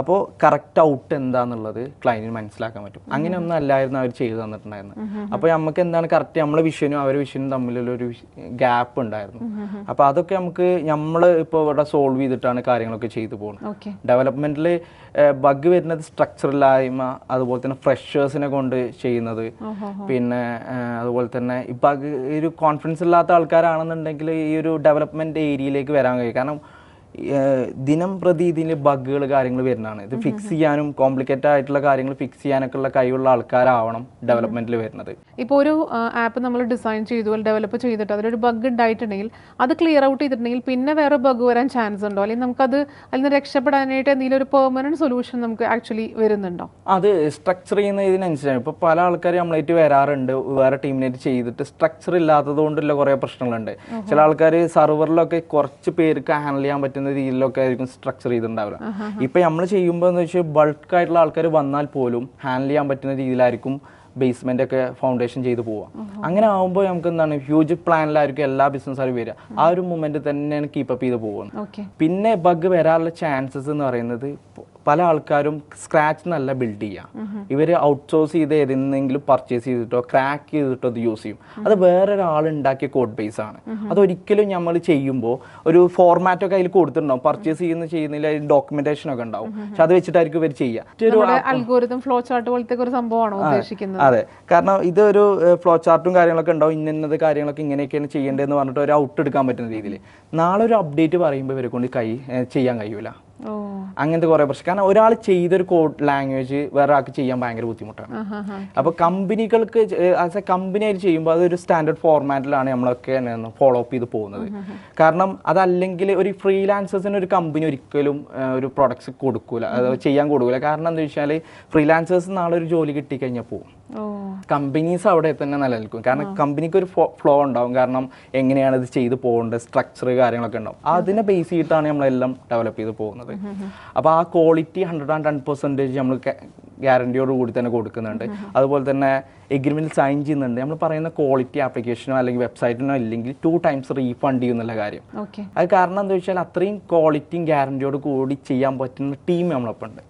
അപ്പോൾ കറക്റ്റ് ഔട്ട് എന്താന്നുള്ളത് ക്ലയന്റിന് മനസ്സിലാക്കാൻ പറ്റും. അങ്ങനെയൊന്നും അല്ലായിരുന്നു അവർ ചെയ്തു തന്നിട്ടുണ്ടായിരുന്നത്. അപ്പോൾ നമുക്ക് എന്താണ് കറക്റ്റ് നമ്മളെ വിഷനും അവരുടെ വിഷനും തമ്മിലുള്ള ഒരു ഗ്യാപ്പ് ഉണ്ടായിരുന്നു. അപ്പോൾ അതൊക്കെ നമുക്ക് നമ്മൾ ഇപ്പോൾ ഇവിടെ സോൾവ് ചെയ്തിട്ടാണ് കാര്യങ്ങളൊക്കെ ചെയ്തു പോകുന്നത്. ഡെവലപ്മെന്റിൽ ഡെവലപ്മെന്റിൽ ബഗ് വരുന്നത് സ്ട്രക്ചറില്ലായ്മ അതുപോലെ തന്നെ ഫ്രഷേഴ്സിനെ കൊണ്ട് ചെയ്യുന്നത്. പിന്നെ അതുപോലെ തന്നെ ഇപ്പൊ ഈ ഒരു കോൺഫിഡൻസ് ഇല്ലാത്ത ആൾക്കാരാണെന്നുണ്ടെങ്കിൽ ഈ ഒരു ഡെവലപ്മെന്റ് ഏരിയയിലേക്ക് വരാൻ കഴിയും. കാരണം ദിനം പ്രതി ഇതിൽ ബഗ്ഗുകൾ കാര്യങ്ങൾ വരുന്നതാണ്. ഇത് ഫിക്സ് ചെയ്യാനും കോംപ്ലിക്കേറ്റഡ് ആയിട്ടുള്ള കാര്യങ്ങൾ ഫിക്സ് ചെയ്യാനൊക്കെ ഉള്ള കഴിവുള്ള ആൾക്കാരാവണം ഡെവലപ്മെന്റിൽ വരുന്നത്. ഇപ്പോൾ ഒരു ആപ്പ് നമ്മൾ ഡിസൈൻ ചെയ്തു ഡെവലപ്പ് ചെയ്തിട്ട് അതിലൊരു ബഗ് ഉണ്ടായിട്ടുണ്ടെങ്കിൽ അത് ക്ലിയർ ഔട്ട് ചെയ്തിട്ടുണ്ടെങ്കിൽ പിന്നെ വേറെ ബഗ് വരാൻ ചാൻസ് ഉണ്ടോ? അല്ലെങ്കിൽ നമുക്കത് അതിൽ നിന്ന് രക്ഷപ്പെടാനായിട്ട് എന്തെങ്കിലും ഒരു പെർമനന്റ് സൊല്യൂഷൻ നമുക്ക് ആക്ച്വലി വരുന്നുണ്ടോ? അത് സ്ട്രക്ചർ ചെയ്യുന്ന ഇതിനനുസരിച്ചാണ്. ഇപ്പോൾ പല ആൾക്കാർ നമ്മളായിട്ട് വരാറുണ്ട്. വേറെ ടീമിനായിട്ട് ചെയ്തിട്ട് സ്ട്രക്ചർ ഇല്ലാത്തത് കൊണ്ടുള്ള കുറേ പ്രശ്നങ്ങളുണ്ട്. ചില ആൾക്കാർ സർവറിലൊക്കെ കുറച്ച് പേർക്ക് ഹാൻഡിൽ ചെയ്യാൻ പറ്റുന്ന രീതിയിലൊക്കെ ആയിരിക്കും സ്ട്രക്ചർ ചെയ്തിട്ടുണ്ടാവുക. ഇപ്പൊ നമ്മൾ ചെയ്യുമ്പോൾ എന്ന് വെച്ചാൽ ബൾക്ക് ആയിട്ടുള്ള ആൾക്കാർ വന്നാൽ പോലും ഹാൻഡിൽ ചെയ്യാൻ പറ്റുന്ന രീതിയിലായിരിക്കും ബേസ്മെന്റ് ഒക്കെ ഫൗണ്ടേഷൻ ചെയ്തു പോവാം അങ്ങനെ ആവുമ്പോൾ നമുക്ക് എന്താണ് ഹ്യൂജ് പ്ലാനിലായിരിക്കും എല്ലാ ബിസിനസ്സുകാരും വരിക. ആ ഒരു മൂമെന്റ് തന്നെയാണ് കീപ്പപ്പ് ചെയ്ത് പോകുന്നത് പിന്നെ ബഗ് വരാനുള്ള ചാൻസസ് എന്ന് പറയുന്നത് പല ആൾക്കാരും സ്ക്രാച്ച് നല്ല ബിൽഡ് ചെയ്യാം. ഇവർ ഔട്ട്സോഴ്സ് ചെയ്ത് ഏതെങ്കിലും പർച്ചേസ് ചെയ്തിട്ടോ ക്രാക്ക് ചെയ്തിട്ടോ അത് യൂസ് ചെയ്യും. അത് വേറൊരാൾ ഉണ്ടാക്കിയ കോഡ് ബേസ് ആണ്. അതൊരിക്കലും നമ്മൾ ചെയ്യുമ്പോൾ ഒരു ഫോർമാറ്റ് ഒക്കെ അതിൽ കൊടുത്തിട്ടുണ്ടാവും. പർച്ചേസ് ചെയ്യുന്ന ചെയ്യുന്നതിൽ അതിൽ ഡോക്യുമെന്റേഷൻ ഒക്കെ ഉണ്ടാവും. പക്ഷെ അത് വെച്ചിട്ടായിരിക്കും ഇവർ ചെയ്യുക അതെ. കാരണം ഇതൊരു ഫ്ലോ ചാർട്ടും കാര്യങ്ങളൊക്കെ ഉണ്ടാവും. ഇന്നത് കാര്യങ്ങളൊക്കെ ഇങ്ങനെയൊക്കെയാണ് ചെയ്യേണ്ടതെന്ന് പറഞ്ഞിട്ട് ഒരു ഔട്ട് എടുക്കാൻ പറ്റുന്ന രീതിയിൽ നാളെ ഒരു അപ്ഡേറ്റ് പറയുമ്പോൾ ഇവരെ കൊണ്ട് കൈ ചെയ്യാൻ കഴിയൂല. അങ്ങനത്തെ കുറേ പ്രശ്നം. കാരണം ഒരാൾ ചെയ്തൊരു കോഡ് ലാംഗ്വേജ് വേറെ ആൾക്ക് ചെയ്യാൻ ഭയങ്കര ബുദ്ധിമുട്ടാണ്. അപ്പൊ അപ്പോൾ കമ്പനികൾക്ക് ആസ് എ കമ്പനി ആയിട്ട് ചെയ്യുമ്പോൾ അതൊരു സ്റ്റാൻഡേർഡ് ഫോർമാറ്റിലാണ് നമ്മളൊക്കെ ഫോളോ അപ്പ് ചെയ്ത് പോകുന്നത്. കാരണം അതല്ലെങ്കിൽ ഒരു ഫ്രീലാൻസേഴ്സിന് ഒരു കമ്പനി ഒരിക്കലും ഒരു പ്രൊഡക്ട്സ് കൊടുക്കൂല. അത് ചെയ്യാൻ കൊടുക്കൂല. കാരണം എന്താ വെച്ചാൽ ഫ്രീലാൻസേഴ്സ് നാളെ ഒരു ജോലി കിട്ടിക്കഴിഞ്ഞാൽ പോകും കമ്പനീസ് അവിടെ തന്നെ നിലനിൽക്കും. കാരണം കമ്പനിക്ക് ഒരു ഫ്ലോ ഉണ്ടാവും. കാരണം എങ്ങനെയാണ് ഇത് ചെയ്തു പോകേണ്ടത്? സ്ട്രക്ചർ കാര്യങ്ങളൊക്കെ ഉണ്ടാവും. അതിനെ ബേസ് ചെയ്തിട്ടാണ് നമ്മളെല്ലാം ഡെവലപ്പ് ചെയ്ത് പോകുന്നത്. അപ്പോൾ ആ quality hundred and ten percentage നമ്മൾ ഗ്യാരണ്ടിയോട് കൂടി തന്നെ കൊടുക്കുന്നുണ്ട്. അതുപോലെ തന്നെ എഗ്രിമെന്റ് സൈൻ ചെയ്യുന്നുണ്ട്. നമ്മൾ പറയുന്ന ക്വാളിറ്റി ആപ്ലിക്കേഷനോ അല്ലെങ്കിൽ വെബ്സൈറ്റിനോ ഇല്ലെങ്കിൽ ടു ടൈംസ് റീഫണ്ട് ചെയ്യുന്നുള്ള കാര്യം. ഓക്കെ അത് കാരണം എന്താ വെച്ചാൽ അത്രയും ക്വാളിറ്റിയും ഗ്യാരണ്ടിയോട് കൂടി ചെയ്യാൻ പറ്റുന്ന ടീം നമ്മളൊപ്പം ഉണ്ട്.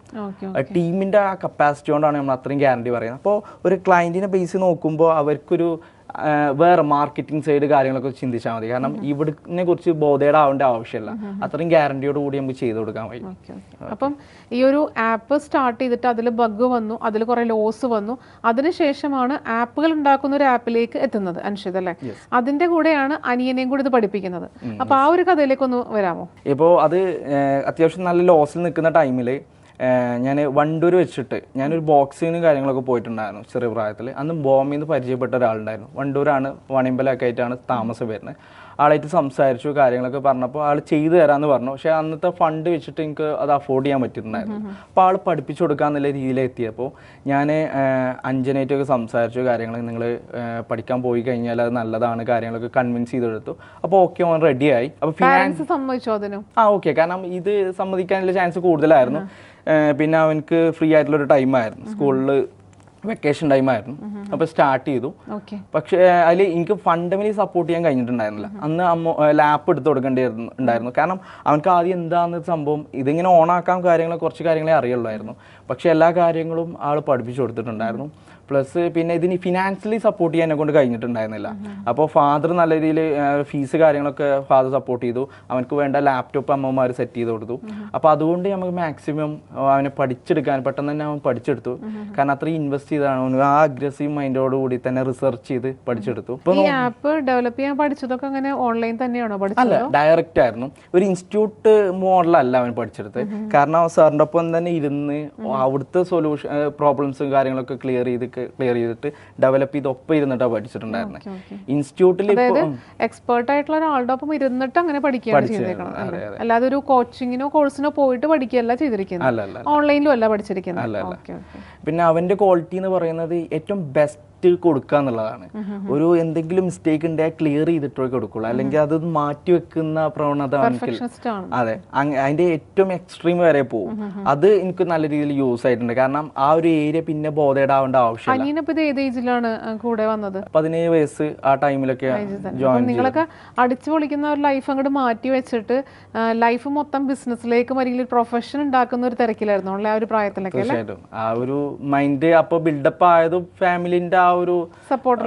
ടീമിന്റെ ആ കപ്പാസിറ്റി കൊണ്ടാണ് നമ്മൾ അത്രയും ഗ്യാരണ്ടി പറയുന്നത്. അപ്പോൾ ഒരു ക്ലയന്റിനെ ബേസ് നോക്കുമ്പോൾ അവർക്കൊരു വേറെ മാർക്കറ്റിംഗ് സൈഡ് കാര്യങ്ങളൊക്കെ ചിന്തിച്ചാൽ മതി. കാരണം ഇവിടിനെ കുറിച്ച് ബോധേടാവേണ്ട ആവശ്യമില്ല. അത്രയും ഗ്യാരണ്ടിയോട് കൂടി നമുക്ക് ചെയ്തു കൊടുക്കാൻ കഴിയും. അപ്പം ഈ ഒരു ആപ്പ് സ്റ്റാർട്ട് ചെയ്തിട്ട് അതിൽ ബഗ് വന്നു അതിൽ കുറെ ലോസ് വന്നു. അതിനുശേഷമാണ് ആപ്പുകൾ ഉണ്ടാക്കുന്ന ഒരു ആപ്പിലേക്ക് എത്തുന്നത് അൻഷിത് അല്ലേ? അതിന്റെ കൂടെയാണ് അനിയനെയും കൂടി ഇത് പഠിപ്പിക്കുന്നത്. അപ്പൊ ആ ഒരു കഥയിലേക്ക് ഒന്ന് വരാമോ? ഇപ്പോ അത് അത്യാവശ്യം നല്ല ലോസിൽ നിൽക്കുന്ന ടൈമിൽ ഞാൻ വണ്ടൂർ വെച്ചിട്ട് ഞാനൊരു ബോക്സിങ്ങിനും കാര്യങ്ങളൊക്കെ പോയിട്ടുണ്ടായിരുന്നു ചെറിയ പ്രായത്തിൽ അന്ന് ബോംബെയിൽ നിന്ന് പരിചയപ്പെട്ട ഒരാളുണ്ടായിരുന്നു. വണ്ടൂരാണ് വണിമ്പലൊക്കെ ആയിട്ടാണ് താമസം വരുന്നത്. ആളായിട്ട് സംസാരിച്ചു കാര്യങ്ങളൊക്കെ പറഞ്ഞപ്പോൾ ആൾ ചെയ്തു തരാമെന്ന് പറഞ്ഞു. പക്ഷേ അന്നത്തെ ഫണ്ട് വെച്ചിട്ട് എനിക്ക് അത് അഫോർഡ് ചെയ്യാൻ പറ്റുന്നുണ്ടായിരുന്നു അപ്പോൾ ആൾ പഠിപ്പിച്ചു കൊടുക്കാന്നുള്ള രീതിയിലെത്തിയപ്പോൾ ഞാൻ അഞ്ചനായിട്ടൊക്കെ സംസാരിച്ചു കാര്യങ്ങൾ നിങ്ങൾ പഠിക്കാൻ പോയി കഴിഞ്ഞാൽ അത് നല്ലതാണ് കാര്യങ്ങളൊക്കെ കൺവിൻസ് ചെയ്തെടുത്തു. അപ്പോൾ ഓക്കെ ഓൺ റെഡിയായി അപ്പോൾ ഫിനാൻസ് സമ്മതിച്ചോ അതിനും? ആ ഓക്കെ കാരണം ഇത് സമ്മതിക്കാനുള്ള ചാൻസ് കൂടുതലായിരുന്നു. പിന്നെ അവനക്ക് ഫ്രീ ആയിട്ടുള്ള ഒരു ടൈമായിരുന്നു സ്കൂളിൽ വെക്കേഷൻ ടൈമായിരുന്നു അപ്പോൾ സ്റ്റാർട്ട് ചെയ്തു. പക്ഷേ അതിൽ എനിക്ക് ഫണ്ടമെന്റലി സപ്പോർട്ട് ചെയ്യാൻ കഴിഞ്ഞിട്ടുണ്ടായിരുന്നില്ല. അന്ന് അമ്മ ലാപ്പ് എടുത്ത് കൊടുക്കേണ്ടിയിരുന്നു ഉണ്ടായിരുന്നു. കാരണം അവനക്ക് ആദ്യം എന്താണെന്ന് സംഭവം ഇതിങ്ങനെ ഓണാക്കാൻ കാര്യങ്ങളെ കുറച്ച് കാര്യങ്ങളെ അറിയുള്ളായിരുന്നു. പക്ഷേ എല്ലാ കാര്യങ്ങളും ആൾ പഠിപ്പിച്ചു കൊടുത്തിട്ടുണ്ടായിരുന്നു. പ്ലസ് പിന്നെ ഇതിന് ഫിനാൻഷ്യലി സപ്പോർട്ട് ചെയ്യാൻ കൊണ്ട് കഴിഞ്ഞിട്ടുണ്ടായിരുന്നില്ല. അപ്പോൾ ഫാദർ നല്ല രീതിയിൽ ഫീസ് കാര്യങ്ങളൊക്കെ ഫാദർ സപ്പോർട്ട് ചെയ്തു. അവനക്ക് വേണ്ട ലാപ്ടോപ്പ് അമ്മമാർ സെറ്റ് ചെയ്ത് കൊടുത്തു. അപ്പോൾ അതുകൊണ്ട് നമുക്ക് മാക്സിമം അവനെ പഠിച്ചെടുക്കാൻ പെട്ടെന്ന് തന്നെ അവൻ പഠിച്ചെടുത്തു. കാരണം അത്രയും ഇൻവെസ്റ്റ് ചെയ്താണ്. അവന് ആ അഗ്രസീവ് മൈൻഡോട് കൂടി തന്നെ റിസർച്ച് ചെയ്ത് പഠിച്ചെടുത്തു. ഈ ആപ്പ് ഡെവലപ്പ് ചെയ്യാൻ പഠിച്ചതൊക്കെ അങ്ങനെ ഓൺലൈൻ തന്നെയാണോ പഠിച്ചത്? അല്ല ഡയറക്റ്റ് ആയിരുന്നു. ഒരു ഇൻസ്റ്റിറ്റ്യൂട്ട് മോഡലല്ല അവൻ പഠിച്ചെടുത്ത് കാരണം സാറിന്റെ ഒപ്പം തന്നെ ഇരുന്ന് അവിടുത്തെ സൊല്യൂഷൻ പ്രോബ്ലംസും കാര്യങ്ങളൊക്കെ ക്ലിയർ ചെയ്ത് ക്ലിയർ ചെയ്തിട്ട് ഡെവലപ്പ് ചെയ്ത് ഒപ്പം ഇരുന്നിട്ടാണ് പഠിച്ചിട്ടുണ്ടായിരുന്നത് ഇൻസ്റ്റിറ്റ്യൂട്ടിൽ എക്സ്പെർട്ട് ആയിട്ടുള്ള ഒരാളുടെ ഒപ്പം ഇരുന്നിട്ട് അങ്ങനെ പഠിക്കുകയാണ് ചെയ്തേക്കുന്നത് അല്ലേ? അല്ലാതെ ഒരു കോച്ചിങ്ങിനോ കോഴ്സിനോ പോയിട്ട് പഠിക്കുകയല്ല ചെയ്തിരിക്കുന്നത്. ഓൺലൈനിലും അല്ല പഠിച്ചിരിക്കുന്നത്. പിന്നെ അവന്റെ ക്വാളിറ്റി എന്ന് പറയുന്നത് ഏറ്റവും ബെസ്റ്റ് കൊടുക്കുക എന്നുള്ളതാണ്. ഒരു എന്തെങ്കിലും മിസ്റ്റേക്ക് ഉണ്ടെങ്കിൽ ക്ലിയർ ചെയ്തിട്ടേ കൊടുക്കുള്ളൂ. അല്ലെങ്കിൽ അത് മാറ്റി വെക്കുന്ന പ്രവണത ആണ്. അതെ. അതിന്റെ ഏറ്റവും എക്സ്ട്രീം വരെ പോകും അത് എനിക്ക് നല്ല രീതിയിൽ യൂസ് ആയിട്ടുണ്ട്. കാരണം ആ ഒരു ഏരിയ പിന്നെ ബോധേടാവേണ്ട ആവശ്യമില്ല. കൂടെ വന്നത്. പതിനേഴ് വയസ്സ് ആ ടൈമിലൊക്കെ നിങ്ങളൊക്കെ അടിച്ചു പൊളിക്കുന്ന ഒരു ലൈഫ് അങ്ങോട്ട് മാറ്റി വെച്ചിട്ട് ലൈഫ് മൊത്തം ബിസിനസ്സിലേക്കും അല്ലെങ്കിൽ പ്രൊഫഷൻ ഉണ്ടാക്കുന്ന ഒരു തിരക്കിലായിരുന്നു? ആ ഒരു പ്രായത്തിലൊക്കെ തീർച്ചയായിട്ടും. ആ ഒരു മൈൻഡ് അപ്പൊ ബിൽഡപ്പ് ആയതും ഫാമിലിന്റെ ആ ഒരു സപ്പോർട്ട്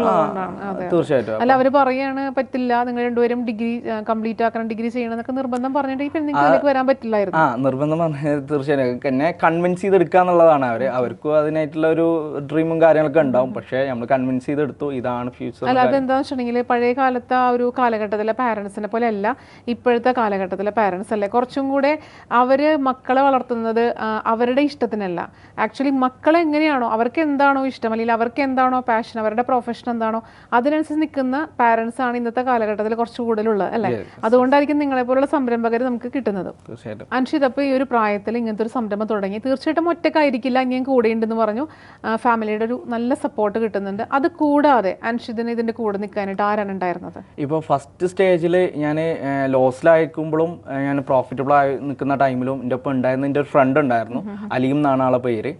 തീർച്ചയായിട്ടും. അല്ല അവർ പറയാണ് പറ്റില്ല നിങ്ങൾ രണ്ടുപേരും ഡിഗ്രി കംപ്ലീറ്റ് ആക്കണം ഡിഗ്രി ചെയ്യണം എന്നൊക്കെ നിർബന്ധം പറഞ്ഞിട്ട് ഇപ്പൊ നിങ്ങൾക്ക് വരാൻ പറ്റില്ലായിരുന്നു. ആ നിർബന്ധം പറഞ്ഞ തീർച്ചയായിട്ടും. എന്നെ കൺവിൻസ് ചെയ്തെടുക്കുക എന്നുള്ളതാണ് അവർ. അവർക്കും അതിനായിട്ടുള്ള ഒരു ഡ്രീമും കാര്യങ്ങളൊക്കെ ഉണ്ടാവും. പക്ഷെ നമ്മൾ കൺവിൻസ് ചെയ്തെടുത്തു. ഇതാണ് ഫ്യൂച്ചർ അല്ല അതെന്താന്ന് വെച്ചിട്ടുണ്ടെങ്കിൽ പഴയ കാലത്തെ ആ ഒരു കാലഘട്ടത്തിലെ പാരന്റ്സിനെ പോലെ അല്ല ഇപ്പോഴത്തെ കാലഘട്ടത്തിലെ പാരന്റ്സ് അല്ലേ? കുറച്ചും കൂടെ അവർ മക്കളെ വളർത്തുന്നത് അവരുടെ ഇഷ്ടത്തിനല്ല. ആക്ച്വലി എങ്ങനെയാണോ അവർക്ക് എന്താണോ ഇഷ്ടം അല്ലെങ്കിൽ അവർക്ക് എന്താണോ പാഷൻ അവരുടെ പ്രൊഫഷൻ എന്താണോ അതിനനുസരിച്ച് നിൽക്കുന്ന പാരൻസ് ആണ് ഇന്നത്തെ കാലഘട്ടത്തിൽ കുറച്ച് കൂടുതലുള്ളത് അല്ലേ? അതുകൊണ്ടായിരിക്കും നിങ്ങളെ പോലുള്ള സംരംഭകർ നമുക്ക് കിട്ടുന്നത്. അൻഷിത് അപ്പോൾ ഈ ഒരു പ്രായത്തിൽ ഇങ്ങനത്തെ ഒരു സംരംഭം തുടങ്ങി. തീർച്ചയായിട്ടും ഒറ്റക്കായിരിക്കില്ല ഞാൻ കൂടെ ഉണ്ടെന്ന് പറഞ്ഞു ഫാമിലിയുടെ ഒരു നല്ല സപ്പോർട്ട് കിട്ടുന്നുണ്ട്. അത് കൂടാതെ അൻഷിതിന് ഇതിന്റെ കൂടെ നിൽക്കാനായിട്ട് ആരാണ് ഉണ്ടായിരുന്നത്? ഇപ്പോൾ ഫസ്റ്റ് സ്റ്റേജിൽ ഞാൻ ലോസിലായിരിക്കുമ്പോഴും ഞാൻ പ്രോഫിറ്റബിൾ ആയി നിൽക്കുന്ന ടൈമിലും എന്റെ ഒപ്പം ഉണ്ടായിരുന്ന എന്റെ ഒരു ഫ്രണ്ട് ഉണ്ടായിരുന്നു അലീം എന്നാണ് ആളെ പേര്.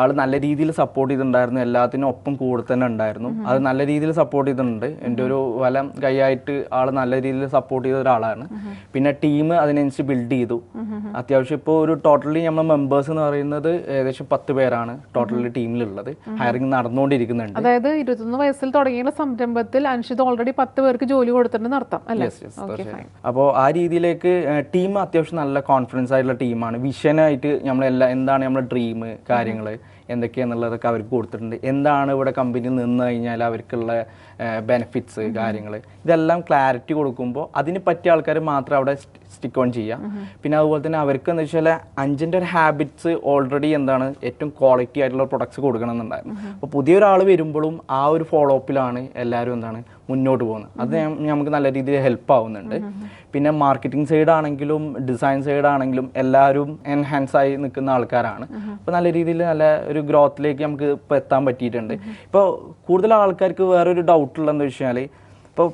ആൾ നല്ല രീതിയിൽ സപ്പോർട്ട് ചെയ്തിട്ടുണ്ടായിരുന്നു. എല്ലാത്തിനും ഒപ്പം കൂടെ തന്നെ ഉണ്ടായിരുന്നു. അത് നല്ല രീതിയിൽ സപ്പോർട്ട് ചെയ്തിട്ടുണ്ട്. എന്റെ ഒരു വലം കൈയായിട്ട് ആൾ നല്ല രീതിയിൽ സപ്പോർട്ട് ചെയ്ത ഒരാളാണ്. പിന്നെ ടീം അതിനനുസരിച്ച് ബിൽഡ് ചെയ്തു. അത്യാവശ്യം ഇപ്പോൾ ഒരു ടോട്ടലി നമ്മൾ മെമ്പേഴ്സ് എന്ന് പറയുന്നത് ഏകദേശം പത്ത് പേരാണ് ടോട്ടലി ടീമിലുള്ളത് ഹയറിംഗ് നടന്നുകൊണ്ടിരിക്കുന്നുണ്ട്. അതായത് ഇരുപത്തൊന്ന് വയസ്സിൽ തുടങ്ങിയുള്ള സംരംഭത്തിൽ അനുഷിത് ഓൾറെഡി പത്ത് പേർക്ക് ജോലി കൊടുത്തിട്ടുണ്ട് നടത്താം അല്ലേ. അപ്പോൾ ആ രീതിയിലേക്ക് ടീം അത്യാവശ്യം നല്ല കോൺഫിഡൻസ് ആയിട്ടുള്ള ടീമാണ് വിഷനായിട്ട് നമ്മളെല്ലാം എന്താണ് നമ്മുടെ ഡ്രീം കാര്യങ്ങൾ എന്തൊക്കെയാണെന്നുള്ളതൊക്കെ അവർക്ക് കൊടുത്തിട്ടുണ്ട്. എന്താണ് ഇവിടെ കമ്പനി നിന്ന് കഴിഞ്ഞാൽ അവർക്കുള്ള ബെനിഫിറ്റ്സ് കാര്യങ്ങൾ ഇതെല്ലാം ക്ലാരിറ്റി കൊടുക്കുമ്പോൾ അതിന് പറ്റിയ ആൾക്കാർ മാത്രം അവിടെ സ്റ്റിക്ക് ഓൺ ചെയ്യുക പിന്നെ അതുപോലെ തന്നെ അവർക്ക് എന്ന് വെച്ചാൽ അഞ്ചിന്റെ ഒരു ഹാബിറ്റ്സ് ഓൾറെഡി എന്താണ് ഏറ്റവും ക്വാളിറ്റി ആയിട്ടുള്ള പ്രൊഡക്ട്സ് കൊടുക്കണം എന്നുണ്ടായിരുന്നു. അപ്പോൾ പുതിയൊരാൾ വരുമ്പോഴും ആ ഒരു ഫോളോ അപ്പിലാണ് എല്ലാവരും എന്താണ് മുന്നോട്ട് പോകുന്നത്. അത് നമുക്ക് നല്ല രീതിയിൽ ഹെൽപ്പ് ആവുന്നുണ്ട്. പിന്നെ മാർക്കറ്റിംഗ് സൈഡ് ആണെങ്കിലും ഡിസൈൻ സൈഡ് ആണെങ്കിലും എല്ലാവരും എൻഹാൻസ് ആയി നിൽക്കുന്ന ആൾക്കാരാണ്. അപ്പോൾ നല്ല രീതിയിൽ നല്ല ഒരു ഗ്രോത്തിലേക്ക് നമുക്ക് ഇപ്പോൾ എത്താൻ പറ്റിയിട്ടുണ്ട്. ഇപ്പോൾ കൂടുതൽ ആൾക്കാർക്ക് വേറൊരു ഡൗട്ടുള്ളതെന്ന് വെച്ചാൽ ഇപ്പോൾ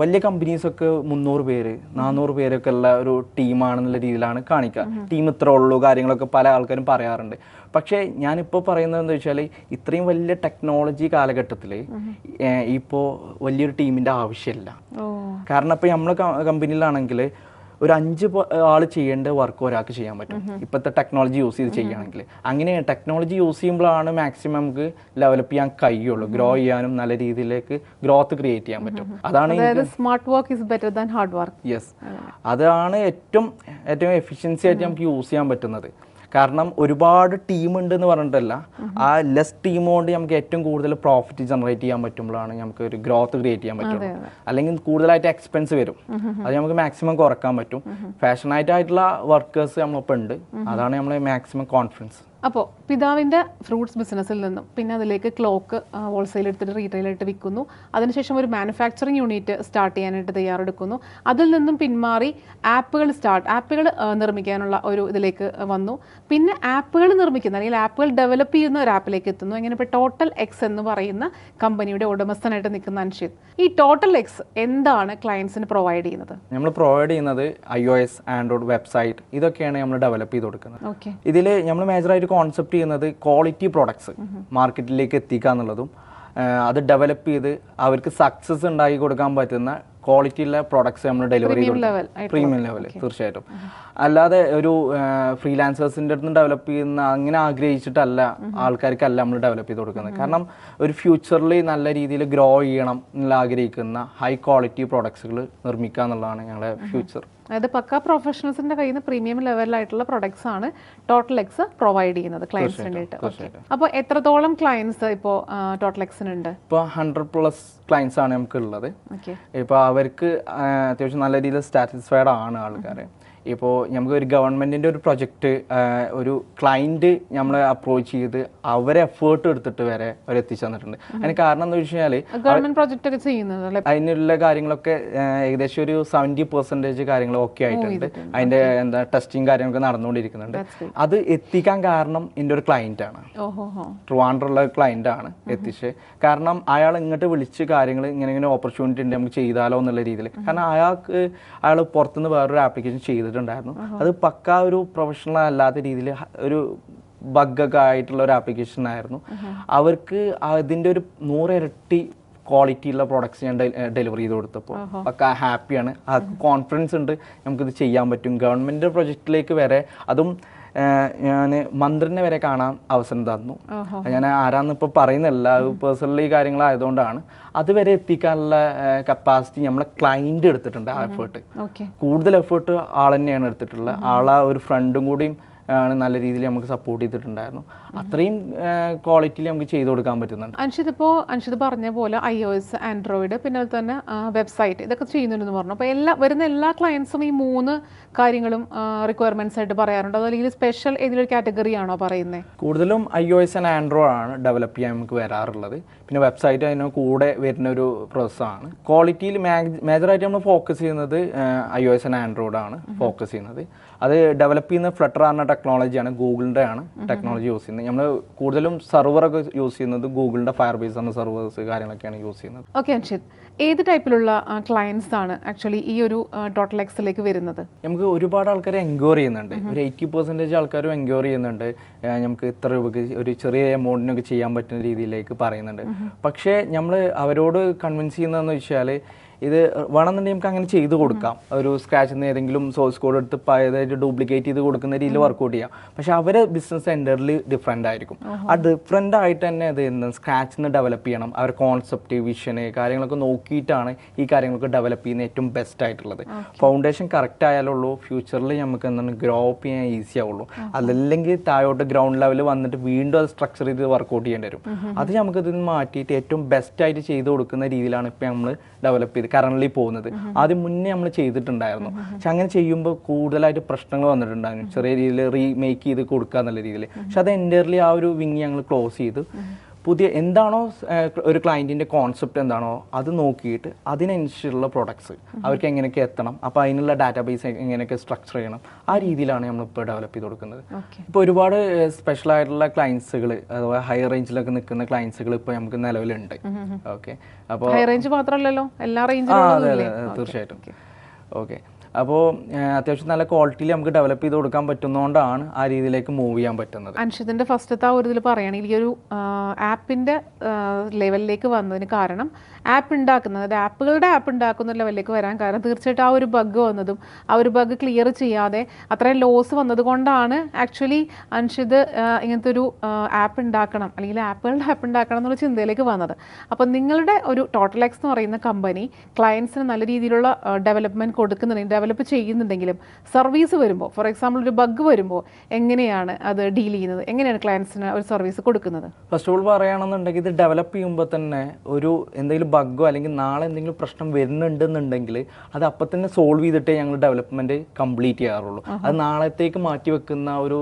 വലിയ കമ്പനീസൊക്കെ മുന്നൂറ് പേര് നാനൂറ് പേരൊക്കെ ഉള്ള ഒരു ടീമാണെന്നുള്ള രീതിയിലാണ് കാണിക്കുക. ടീം ഇത്ര ഉള്ളൂ കാര്യങ്ങളൊക്കെ പല ആൾക്കാരും പറയാറുണ്ട്. പക്ഷേ ഞാനിപ്പോൾ പറയുന്നത് എന്താ വെച്ചാൽ ഇത്രയും വലിയ ടെക്നോളജി കാലഘട്ടത്തിൽ ഇപ്പോൾ വലിയൊരു ടീമിന്റെ ആവശ്യമില്ല. കാരണം ഇപ്പോൾ നമ്മളെ കമ്പനിയിലാണെങ്കിൽ ഒരു അഞ്ച് ആൾ ചെയ്യേണ്ട വർക്ക് ഒരാൾക്ക് ചെയ്യാൻ പറ്റും. ഇപ്പോഴത്തെ ടെക്നോളജി യൂസ് ചെയ്ത് ചെയ്യുകയാണെങ്കിൽ. അങ്ങനെ ടെക്നോളജി യൂസ് ചെയ്യുമ്പോഴാണ് മാക്സിമം നമുക്ക് ഡെവലപ്പ് ചെയ്യാൻ കഴിയുള്ളൂ. ഗ്രോ ചെയ്യാനും നല്ല രീതിയിലേക്ക് ഗ്രോത്ത് ക്രിയേറ്റ് ചെയ്യാൻ പറ്റും. അതാണ് smart work is better than hard work yes അതാണ്. ഏറ്റവും ഏറ്റവും എഫിഷ്യൻസി ആയിട്ട് നമുക്ക് യൂസ് ചെയ്യാൻ പറ്റുന്നത്. കാരണം ഒരുപാട് ടീം ഉണ്ട് എന്ന് പറഞ്ഞിട്ടല്ല. ആ ലെസ് ടീം കൊണ്ട് നമുക്ക് ഏറ്റവും കൂടുതൽ പ്രോഫിറ്റ് ജനറേറ്റ് ചെയ്യാൻ പറ്റുമ്പോഴാണ് നമുക്ക് ഒരു ഗ്രോത്ത് ക്രിയേറ്റ് ചെയ്യാൻ പറ്റുള്ളൂ. അല്ലെങ്കിൽ കൂടുതലായിട്ട് എക്സ്പെൻസ് വരും. അത് നമുക്ക് മാക്സിമം കുറയ്ക്കാൻ പറ്റും. ഫാഷനായിട്ടായിട്ടുള്ള വർക്കേഴ്സ് നമ്മളിപ്പോൾ ഉണ്ട് അതാണ് നമ്മളെ മാക്സിമം കോൺഫിഡൻസ് അപ്പോൾ പിതാവിന്റെ ഫ്രൂട്ട്സ് ബിസിനസ്സിൽ നിന്നും പിന്നെ അതിലേക്ക് ക്ലോക്ക് ഹോൾസെയിൽ എടുത്തിട്ട് റീറ്റെയിലായിട്ട് വിൽക്കുന്നു. അതിനുശേഷം ഒരു മാനുഫാക്ചറിങ് യൂണിറ്റ് സ്റ്റാർട്ട് ചെയ്യാനായിട്ട് തയ്യാറെടുക്കുന്നു. അതിൽ നിന്നും പിന്മാറി ആപ്പുകൾ സ്റ്റാർട്ട് ആപ്പുകൾ നിർമ്മിക്കാനുള്ള ഒരു ഇതിലേക്ക് വന്നു. പിന്നെ ആപ്പുകൾ നിർമ്മിക്കുന്ന അല്ലെങ്കിൽ ആപ്പുകൾ ഡെവലപ്പ് ചെയ്യുന്ന ഒരു ആപ്പിലേക്ക് എത്തുന്നു. അങ്ങനെ ഇപ്പോൾ ടോട്ടൽ എക്സ് എന്ന് പറയുന്ന കമ്പനിയുടെ ഉടമസ്ഥനായിട്ട് നിൽക്കുന്ന അൻഷിത് ഈ ടോട്ടൽ എക്സ് എന്താണ് ക്ലയൻസിന് പ്രൊവൈഡ് ചെയ്യുന്നത്? നമ്മൾ പ്രൊവൈഡ് ചെയ്യുന്നത് I O S Android website ഇതൊക്കെയാണ് നമ്മൾ ഡെവലപ്പ് ചെയ്ത് കൊടുക്കുന്നത്. ഓക്കെ ഇതിൽ നമ്മൾ മേജറായിട്ട് കോൺസെപ്റ്റ് ചെയ്യുന്നത് ക്വാളിറ്റി പ്രോഡക്ട്സ് മാർക്കറ്റിലേക്ക് എത്തിക്കുക എന്നുള്ളതും അത് ഡെവലപ്പ് ചെയ്ത് അവർക്ക് സക്സസ് ഉണ്ടാക്കി കൊടുക്കാൻ പറ്റുന്ന ക്വാളിറ്റി ഉള്ള പ്രോഡക്ട്സ് നമ്മൾ ഡെലിവറി പ്രീമിയം ലെവൽ തീർച്ചയായിട്ടും. അല്ലാതെ ഒരു ഫ്രീലാൻസേഴ്സിന്റെ അടുത്ത് ഡെവലപ്പ് ചെയ്യുന്ന അങ്ങനെ ആഗ്രഹിച്ചിട്ടല്ല ആൾക്കാർക്കല്ല നമ്മൾ ഡെവലപ്പ് ചെയ്ത് കൊടുക്കുന്നത്. കാരണം ഒരു ഫ്യൂച്ചറിൽ നല്ല രീതിയിൽ ഗ്രോ ചെയ്യണം എന്നുള്ള ആഗ്രഹിക്കുന്ന ഹൈ ക്വാളിറ്റി പ്രോഡക്ട്സുകൾ നിർമ്മിക്കുക എന്നുള്ളതാണ് ഞങ്ങളുടെ ഫ്യൂച്ചർ അതായത് പക്ക പ്രൊഫഷണൽസിന്റെ കയ്യിൽ നിന്ന് പ്രീമിയം ലെവലിലായിട്ടുള്ള പ്രൊഡക്ട്സ് ആണ് ടോട്ടൽ എക്സ് പ്രൊവൈഡ് ചെയ്യുന്നത് ക്ലയൻസിന് വേണ്ടിയിട്ട്. ഓക്കെ അപ്പോൾ എത്രത്തോളം ക്ലയൻസ് ഇപ്പോൾ ടോട്ടൽ എക്സിനുണ്ട് ഇപ്പോൾ ഹൺഡ്രഡ് പ്ലസ് ക്ലയൻസ് ആണ് നമുക്ക് ഉള്ളത് ഇപ്പോൾ അവർക്ക് അത്യാവശ്യം നല്ല രീതിയിൽ സാറ്റിസ്ഫൈഡ് ആണ് ആൾക്കാർ ഇപ്പോൾ നമുക്ക് ഒരു ഗവൺമെന്റിന്റെ ഒരു പ്രൊജക്റ്റ് ഒരു ക്ലയന്റ് നമ്മളെ അപ്രോച്ച് ചെയ്ത് അവരെ എഫേർട്ട് എടുത്തിട്ട് വരെ അവർ എത്തിച്ചു തന്നിട്ടുണ്ട്. അതിന് കാരണം എന്താ വെച്ച് കഴിഞ്ഞാൽ ഗവൺമെന്റ് പ്രോജക്റ്റ് ഒക്കെ ചെയ്യുന്നത് അതിനുള്ള കാര്യങ്ങളൊക്കെ ഏകദേശം ഒരു സെവന്റി പെർസെന്റേജ് കാര്യങ്ങൾ ഓക്കെ ആയിട്ടുണ്ട്. അതിന്റെ എന്താ ടെസ്റ്റിംഗ് കാര്യങ്ങളൊക്കെ നടന്നുകൊണ്ടിരിക്കുന്നുണ്ട്. അത് എത്തിക്കാൻ കാരണം എന്റെ ഒരു ക്ലയന്റ് ആണ്. ട്രിവാൻഡ്രുള്ള ക്ലയന്റ് ആണ് എത്തിച്ച്. കാരണം അയാൾ ഇങ്ങോട്ട് വിളിച്ച് കാര്യങ്ങൾ ഇങ്ങനെ ഇങ്ങനെ ഓപ്പർച്യൂണിറ്റി ഉണ്ട് നമുക്ക് ചെയ്താലോ എന്നുള്ള രീതിയിൽ. കാരണം അയാൾക്ക് അയാൾ പുറത്തുനിന്ന് വേറൊരു ആപ്ലിക്കേഷൻ ചെയ്തിട്ടുണ്ടായിരുന്നു. അത് പക്ക ഒരു പ്രൊഫഷണൽ അല്ലാത്ത രീതിയിൽ ഒരു ബഗ്ഗൊക്കെ ആയിട്ടുള്ള ഒരു ആപ്ലിക്കേഷൻ ആയിരുന്നു. അവർക്ക് അതിന്റെ ഒരു നൂറ് ഇരട്ടി ക്വാളിറ്റി ഉള്ള പ്രോഡക്ട്സ് ഞാൻ ഡെലിവറി ചെയ്ത് കൊടുത്തപ്പോൾ ഒക്കെ ഹാപ്പിയാണ് ആ കോൺഫിഡൻസ് ഉണ്ട്. നമുക്കിത് ചെയ്യാൻ പറ്റും. ഗവൺമെന്റ് പ്രൊജക്റ്റിലേക്ക് വരെ അതും ഞാൻ മന്ത്രിനെ വരെ കാണാൻ അവസരം തന്നു. ഞാൻ ആരാന്ന് ഇപ്പോൾ പറയുന്നില്ല. പേഴ്സണലി കാര്യങ്ങളായതുകൊണ്ടാണ്. അതുവരെ എത്തിക്കാനുള്ള കപ്പാസിറ്റി നമ്മളെ ക്ലൈന്റ് എടുത്തിട്ടുണ്ട് ആ എഫേർട്ട് കൂടുതൽ എഫേർട്ട് ആൾ തന്നെയാണ് എടുത്തിട്ടുള്ളത് ആളെ ഒരു ഫ്രണ്ടും കൂടിയും ആണ് നല്ല രീതിയിൽ നമുക്ക് സപ്പോർട്ട് ചെയ്തിട്ടുണ്ടായിരുന്നു. അത്രയും ക്വാളിറ്റിയിൽ നമുക്ക് ചെയ്തു കൊടുക്കാൻ പറ്റുന്നുണ്ട്. അൻഷിത് ഇപ്പോൾ അൻഷിത് പറഞ്ഞ പോലെ ഐ ഒ എസ് ആൻഡ്രോയിഡ് പിന്നെ അതുപോലെ തന്നെ വെബ്സൈറ്റ് ഇതൊക്കെ ചെയ്യുന്നുണ്ടെന്ന് പറഞ്ഞു. അപ്പോൾ എല്ലാ വരുന്ന എല്ലാ ക്ലയൻസും ഈ മൂന്ന് കാര്യങ്ങളും റിക്വയർമെന്റ്സ് ആയിട്ട് പറയാറുണ്ട്. അതോ അല്ലെങ്കിൽ സ്പെഷ്യൽ ഏതെങ്കിലും ഒരു കാറ്റഗറി ആണോ പറയുന്നത് കൂടുതലും I O S and android ആണ് ഡെവലപ്പ് ചെയ്യാൻ നമുക്ക് വരാറുള്ളത്. പിന്നെ വെബ്സൈറ്റ് അതിന് കൂടെ വരുന്ന ഒരു പ്രോസസ്സാണ് ക്വാളിറ്റിയിൽ മേജറായിട്ട് നമ്മൾ ഫോക്കസ് ചെയ്യുന്നത് I O S and android ആണ് ഫോക്കസ് ചെയ്യുന്നത്. അത് ഡെവലപ്പ് ചെയ്യുന്ന ഫ്ലട്ടർ എന്ന ടെക്നോളജിയാണ് ഗൂഗിളിന്റെ ആണ് ടെക്നോളജി യൂസ് ചെയ്യുന്നത്. നമ്മൾ കൂടുതലും സെർവറൊക്കെ യൂസ് ചെയ്യുന്നത് ഗൂഗിളിന്റെ ഫയർ ബേസ് എന്ന സെർവേഴ്സ് കാര്യങ്ങളൊക്കെയാണ് യൂസ് ചെയ്യുന്നത്. ഓക്കെ അൻഷിത്. ഏത് ടൈപ്പിലുള്ള ക്ലയൻസ് ആണ് ആക്ച്വലി ഈ ഒരു ഡോട്ട് ലെക്സിലേക്ക് വരുന്നത്? നമുക്ക് ഒരുപാട് ആൾക്കാർ എൻക്വയർ ചെയ്യുന്നുണ്ട്. ഒരു എയ്റ്റി പെർസെന്റേജ് ആൾക്കാരും എൻക്വയർ ചെയ്യുന്നുണ്ട്. നമുക്ക് ഇത്ര രൂപക്ക് ഒരു ചെറിയ എമൗണ്ടിനൊക്കെ ചെയ്യാൻ പറ്റുന്ന രീതിയിലേക്ക് പറയുന്നുണ്ട്. പക്ഷേ നമ്മൾ അവരോട് കൺവിൻസ് ചെയ്യുന്നതെന്ന് വെച്ചാൽ ഇത് വേണമെന്നുണ്ടെങ്കിൽ നമുക്ക് അങ്ങനെ ചെയ്ത് കൊടുക്കാം. ഒരു സ്ക്രാച്ചിൽ നിന്ന് ഏതെങ്കിലും സോഴ്സ് കോഡ് എടുത്ത് പഴയതായിട്ട് ഡ്യൂപ്ലിക്കേറ്റ് ചെയ്ത് കൊടുക്കുന്ന രീതിയിൽ വർക്കൗട്ട് ചെയ്യാം. പക്ഷെ അവരെ ബിസിനസ് എന്റർലി ഡിഫറെന്റ് ആയിരിക്കും. ആ ഡിഫറെന്റ് ആയിട്ട് തന്നെ അത് എന്ത്? സ്ക്രാച്ചിൽ നിന്ന് ഡെവലപ്പ് ചെയ്യണം. അവരുടെ കോൺസെപ്റ്റ് വിഷന് കാര്യങ്ങളൊക്കെ നോക്കിയിട്ടാണ് ഈ കാര്യങ്ങളൊക്കെ ഡെവലപ്പ് ചെയ്യുന്ന ഏറ്റവും ബെസ്റ്റ് ആയിട്ടുള്ളത്. ഫൗണ്ടേഷൻ കറക്റ്റ് ആയാലുള്ളൂ. ഫ്യൂച്ചറിൽ നമുക്ക് എന്താണ് ഗ്രോ അപ്പ് ചെയ്യാൻ ഈസി ആവുള്ളൂ. അതല്ലെങ്കിൽ താഴോട്ട് ഗ്രൗണ്ട് ലെവൽ വന്നിട്ട് വീണ്ടും അത് സ്ട്രക്ചർ ചെയ്ത് വർക്കൗട്ട് ചെയ്യേണ്ടി വരും. അത് നമുക്ക് ഇതിന് മാറ്റിയിട്ട് ഏറ്റവും ബെസ്റ്റ് ആയിട്ട് ചെയ്ത് കൊടുക്കുന്ന രീതിയിലാണ് ഇപ്പം നമ്മൾ ഡെവലപ്പ് ചെയ്ത് കറണ്ട്ലി പോകുന്നത്. ആദ്യം മുന്നേ നമ്മൾ ചെയ്തിട്ടുണ്ടായിരുന്നു. പക്ഷെ അങ്ങനെ ചെയ്യുമ്പോൾ കൂടുതലായിട്ട് പ്രശ്നങ്ങൾ വന്നിട്ടുണ്ടായിരുന്നു. ചെറിയ രീതിയിൽ റീമേക്ക് ചെയ്ത് കൊടുക്കുക എന്നുള്ള രീതിയിൽ പക്ഷെ അത് എന്റർലി ആ ഒരു വിങ് ഞങ്ങൾ ക്ലോസ് ചെയ്തു. പുതിയ എന്താണോ ഒരു ക്ലയന്റിന്റെ കോൺസെപ്റ്റ് എന്താണോ അത് നോക്കിയിട്ട് അതിനനുസരിച്ചുള്ള പ്രൊഡക്ട്സ് അവർക്ക് എങ്ങനെയൊക്കെ എത്തണം അപ്പോൾ അതിനുള്ള ഡാറ്റാബേസ് എങ്ങനെയൊക്കെ സ്ട്രക്ചർ ചെയ്യണം ആ രീതിയിലാണ് നമ്മളിപ്പോൾ ഡെവലപ്പ് ചെയ്ത് കൊടുക്കുന്നത്. ഇപ്പോൾ ഒരുപാട് സ്പെഷ്യൽ ആയിട്ടുള്ള ക്ലയൻസുകൾ അഥവാ ഹൈ റേഞ്ചിലൊക്കെ നിൽക്കുന്ന ക്ലയൻസുകൾ ഇപ്പോൾ നമുക്ക് നിലവിലുണ്ട്. ഓക്കെ അപ്പോൾ ഹൈ റേഞ്ച് മാത്രമല്ലല്ലോ? എല്ലാ റേഞ്ചിലും തീർച്ചയായിട്ടും. ഓക്കെ അപ്പോൾ അത്യാവശ്യം നല്ല ക്വാളിറ്റിയിൽ നമുക്ക് ഡെവലപ്പ് ചെയ്ത് കൊടുക്കാൻ പറ്റുന്നതുകൊണ്ടാണ് ആ രീതിയിലേക്ക് മൂവ് ചെയ്യാൻ പറ്റുന്നത്. അൻഷിതിന്റെ ഫസ്റ്റത്തെ ആ ഒരു ഇതിൽ പറയുകയാണെങ്കിൽ ഈ ഒരു ആപ്പിന്റെ ലെവലിലേക്ക് വന്നതിന് കാരണം ആപ്പ് ഉണ്ടാക്കുന്നത് അതായത് ആപ്പുകളുടെ ആപ്പ് ഉണ്ടാക്കുന്ന ലെവലിലേക്ക് വരാൻ കാരണം തീർച്ചയായിട്ടും ആ ഒരു ബഗ് വന്നതും ആ ഒരു ബഗ് ക്ലിയർ ചെയ്യാതെ അത്രയും ലോസ് വന്നതുകൊണ്ടാണ് ആക്ച്വലി അൻഷിത് ഇങ്ങനത്തെ ഒരു ആപ്പ് ഉണ്ടാക്കണം അല്ലെങ്കിൽ ആപ്പുകളുടെ ആപ്പ് ഉണ്ടാക്കണം എന്നുള്ള ചിന്തയിലേക്ക് വന്നത്. അപ്പോൾ നിങ്ങളുടെ ഒരു ടോട്ടൽ എക്സ് എന്ന് പറയുന്ന കമ്പനി ക്ലയൻസിന് നല്ല രീതിയിലുള്ള ഡെവലപ്മെന്റ് കൊടുക്കുന്നുണ്ടെങ്കിൽ ഡെവലപ്പ് ചെയ്യുന്നുണ്ടെങ്കിലും സർവീസ് വരുമ്പോൾ ഫോർ എക്സാമ്പിൾ ഒരു ബഗ് വരുമ്പോൾ എങ്ങനെയാണ് അത് ഡീൽ ചെയ്യുന്നത്? എങ്ങനെയാണ് ക്ലയൻസിന് ഒരു സർവീസ് കൊടുക്കുന്നത്? ഫസ്റ്റ് ഓഫ് ഓൾ പറയുകയാണെന്നുണ്ടെങ്കിൽ ഇത് ഡെവലപ്പ് ചെയ്യുമ്പോൾ തന്നെ ഒരു എന്തെങ്കിലും ബഗ്ഗോ അല്ലെങ്കിൽ നാളെ എന്തെങ്കിലും പ്രശ്നം വരുന്നുണ്ടെന്നുണ്ടെങ്കിൽ അത് അപ്പം തന്നെ സോൾവ് ചെയ്തിട്ടേ ഞങ്ങൾ ഡെവലപ്മെന്റ് കംപ്ലീറ്റ് ചെയ്യാറുള്ളൂ. അത് നാളത്തേക്ക് മാറ്റി വെക്കുന്ന ഒരു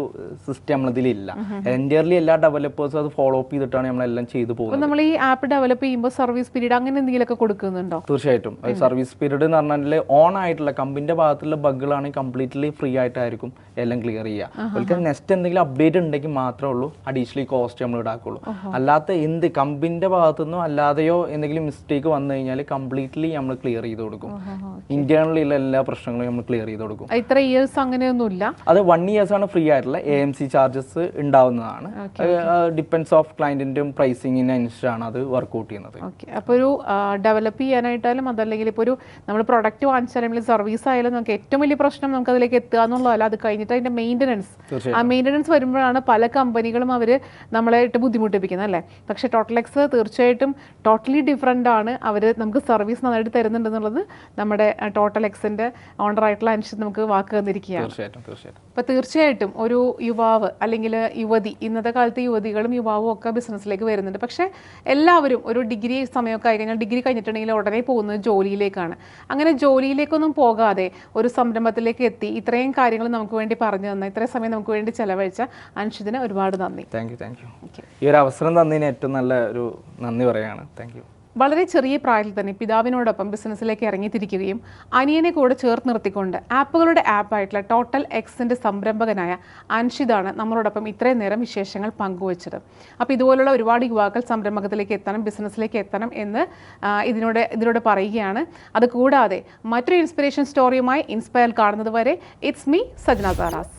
സിസ്റ്റം നമ്മളതിലില്ല എന്റിയർലി എല്ലാ ഡെവലപ്പേഴ്സും അത് ഫോളോ അപ്പ് ചെയ്തിട്ടാണ് നമ്മളെല്ലാം ചെയ്തു പോകുന്നത്. നമ്മൾ ഈ ആപ്പ് ഡെവലപ്പ് ചെയ്യുമ്പോൾ സർവീസ് പീരീഡ് അങ്ങനെ എന്തെങ്കിലുമൊക്കെ കൊടുക്കുന്നുണ്ടോ? തീർച്ചയായിട്ടും. സർവീസ് പീരീഡ് എന്ന് പറഞ്ഞാൽ ഓൺ ആയിട്ടുള്ള കമ്പനിന്റെ ഭാഗത്തുള്ള ബഗ്ഗുകളാണെങ്കിൽ കംപ്ലീറ്റ്ലി ഫ്രീ ആയിട്ടായിരിക്കും എല്ലാം ക്ലിയർ ചെയ്യുക അവർക്ക് നെക്സ്റ്റ് എന്തെങ്കിലും അപ്ഡേറ്റ് ഉണ്ടെങ്കിൽ മാത്രമേ ഉള്ളൂ. അഡീഷണലി കോസ്റ്റ് നമ്മൾ ഈടാക്കുള്ളൂ അല്ലാത്ത എന്ത് കമ്പിന്റെ ഭാഗത്തുനിന്നോ അല്ലാതെയോ എന്തെങ്കിലും മിസ്റ്റേക്ക് വന്നു കഴിഞ്ഞാൽ കംപ്ലീറ്റ്ലി നമ്മൾ ക്ലിയർ ചെയ്ത് കൊടുക്കും. ഇന്ത്യയിലുള്ള എല്ലാ പ്രശ്നങ്ങളും നമ്മൾ ക്ലിയർ ചെയ്ത് കൊടുക്കും. ഇത്ര ഇയേഴ്സ് അങ്ങനെയൊന്നുമില്ല? അത് വൺ ഇയേഴ്സ് ആണ് ഫ്രീ ആയിട്ടുള്ള എ എം സി ചാർജസ് ഉണ്ടാവുന്നതാണ്. ഡിപ്പെൻസ് ഓഫ് ക്ലയന്റിന്റെയും പ്രൈസിങ്ങിനനുസരിച്ചാണ് അത് വർക്ക്ഔട്ട് ചെയ്യുന്നത്. ഓക്കെ. അപ്പോൾ ഒരു ഡെവലപ്പ് ചെയ്യാനായിട്ടാലും അതല്ലെങ്കിൽ ഇപ്പോൾ ഒരു നമ്മൾ പ്രൊഡക്റ്റ് വാങ്ങിച്ചാലും സർവീസ് ആയാലും നമുക്ക് ഏറ്റവും വലിയ പ്രശ്നം നമുക്ക് അതിലേക്ക് എത്തുക എന്നുള്ളതല്ല അത് കഴിഞ്ഞിട്ട് അതിന്റെ മെയിന്റനൻസ് ആ മെയിന്റനൻസ് വരുമ്പോഴാണ് പല കമ്പനികളും അവർ നമ്മളെ ഇട്ട് ബുദ്ധിമുട്ടിപ്പിക്കുന്നത് അല്ലേ? പക്ഷേ ടോട്ടലെക്സ് തീർച്ചയായിട്ടും ടോട്ടലി ഡിഫറെന്റ് ആണ് അവർ നമുക്ക് സർവീസ് നന്നായിട്ട് തരുന്നുണ്ടെന്നുള്ളത് നമ്മുടെ ടോട്ടൽ ഓണർ ഓണറായിട്ടുള്ള അനുസരിച്ച് നമുക്ക് വാക്ക് തന്നിരിക്കുകയാണ്. അപ്പോൾ തീർച്ചയായിട്ടും ഒരു യുവാവ് അല്ലെങ്കിൽ യുവതി ഇന്നത്തെ കാലത്ത് യുവതികളും യുവാവും ഒക്കെ ബിസിനസ്സിലേക്ക് വരുന്നുണ്ട്. പക്ഷേ എല്ലാവരും ഒരു ഡിഗ്രി സമയമൊക്കെ ആയി കഴിഞ്ഞാൽ ഡിഗ്രി കഴിഞ്ഞിട്ടുണ്ടെങ്കിൽ ഉടനെ പോകുന്നത് ജോലിയിലേക്കാണ്. അങ്ങനെ ജോലിയിലേക്കൊന്നും പോകാതെ ഒരു സംരംഭത്തിലേക്ക് എത്തി. ഇത്രയും കാര്യങ്ങൾ നമുക്ക് വേണ്ടി പറഞ്ഞു തന്ന ഇത്രയും സമയം നമുക്ക് വേണ്ടി ചെലവഴിച്ച അൻഷിതിന് ഒരുപാട് നന്ദി. താങ്ക് യു താങ്ക് യു ഈ ഒരു അവസരം തന്നതിന് ഏറ്റവും നല്ല ഒരു നന്ദി പറയാണ് താങ്ക് യു വളരെ ചെറിയ പ്രായത്തിൽ തന്നെ പിതാവിനോടൊപ്പം ബിസിനസ്സിലേക്ക് ഇറങ്ങിത്തിരിക്കുകയും അനിയനെ കൂടെ ചേർത്ത് നിർത്തിക്കൊണ്ട് ആപ്പുകളുടെ ആപ്പായിട്ടുള്ള ടോട്ടൽ എക്സിന്റെ സംരംഭകനായ അൻഷിതാണ് നമ്മളോടൊപ്പം ഇത്രയും നേരം വിശേഷങ്ങൾ പങ്കുവച്ചത്. അപ്പോൾ ഇതുപോലുള്ള ഒരുപാട് യുവാക്കൾ സംരംഭകത്തിലേക്ക് എത്തണം ബിസിനസ്സിലേക്ക് എത്തണം എന്ന് ഇതിനോട് ഇതിനോട് പറയുകയാണ്. അതുകൂടാതെ മറ്റൊരു ഇൻസ്പിറേഷൻ സ്റ്റോറിയുമായി ഇൻസ്പയർ കാണുന്നത് വരെ ഇറ്റ്സ് മീ സജ്ന സാറാസ്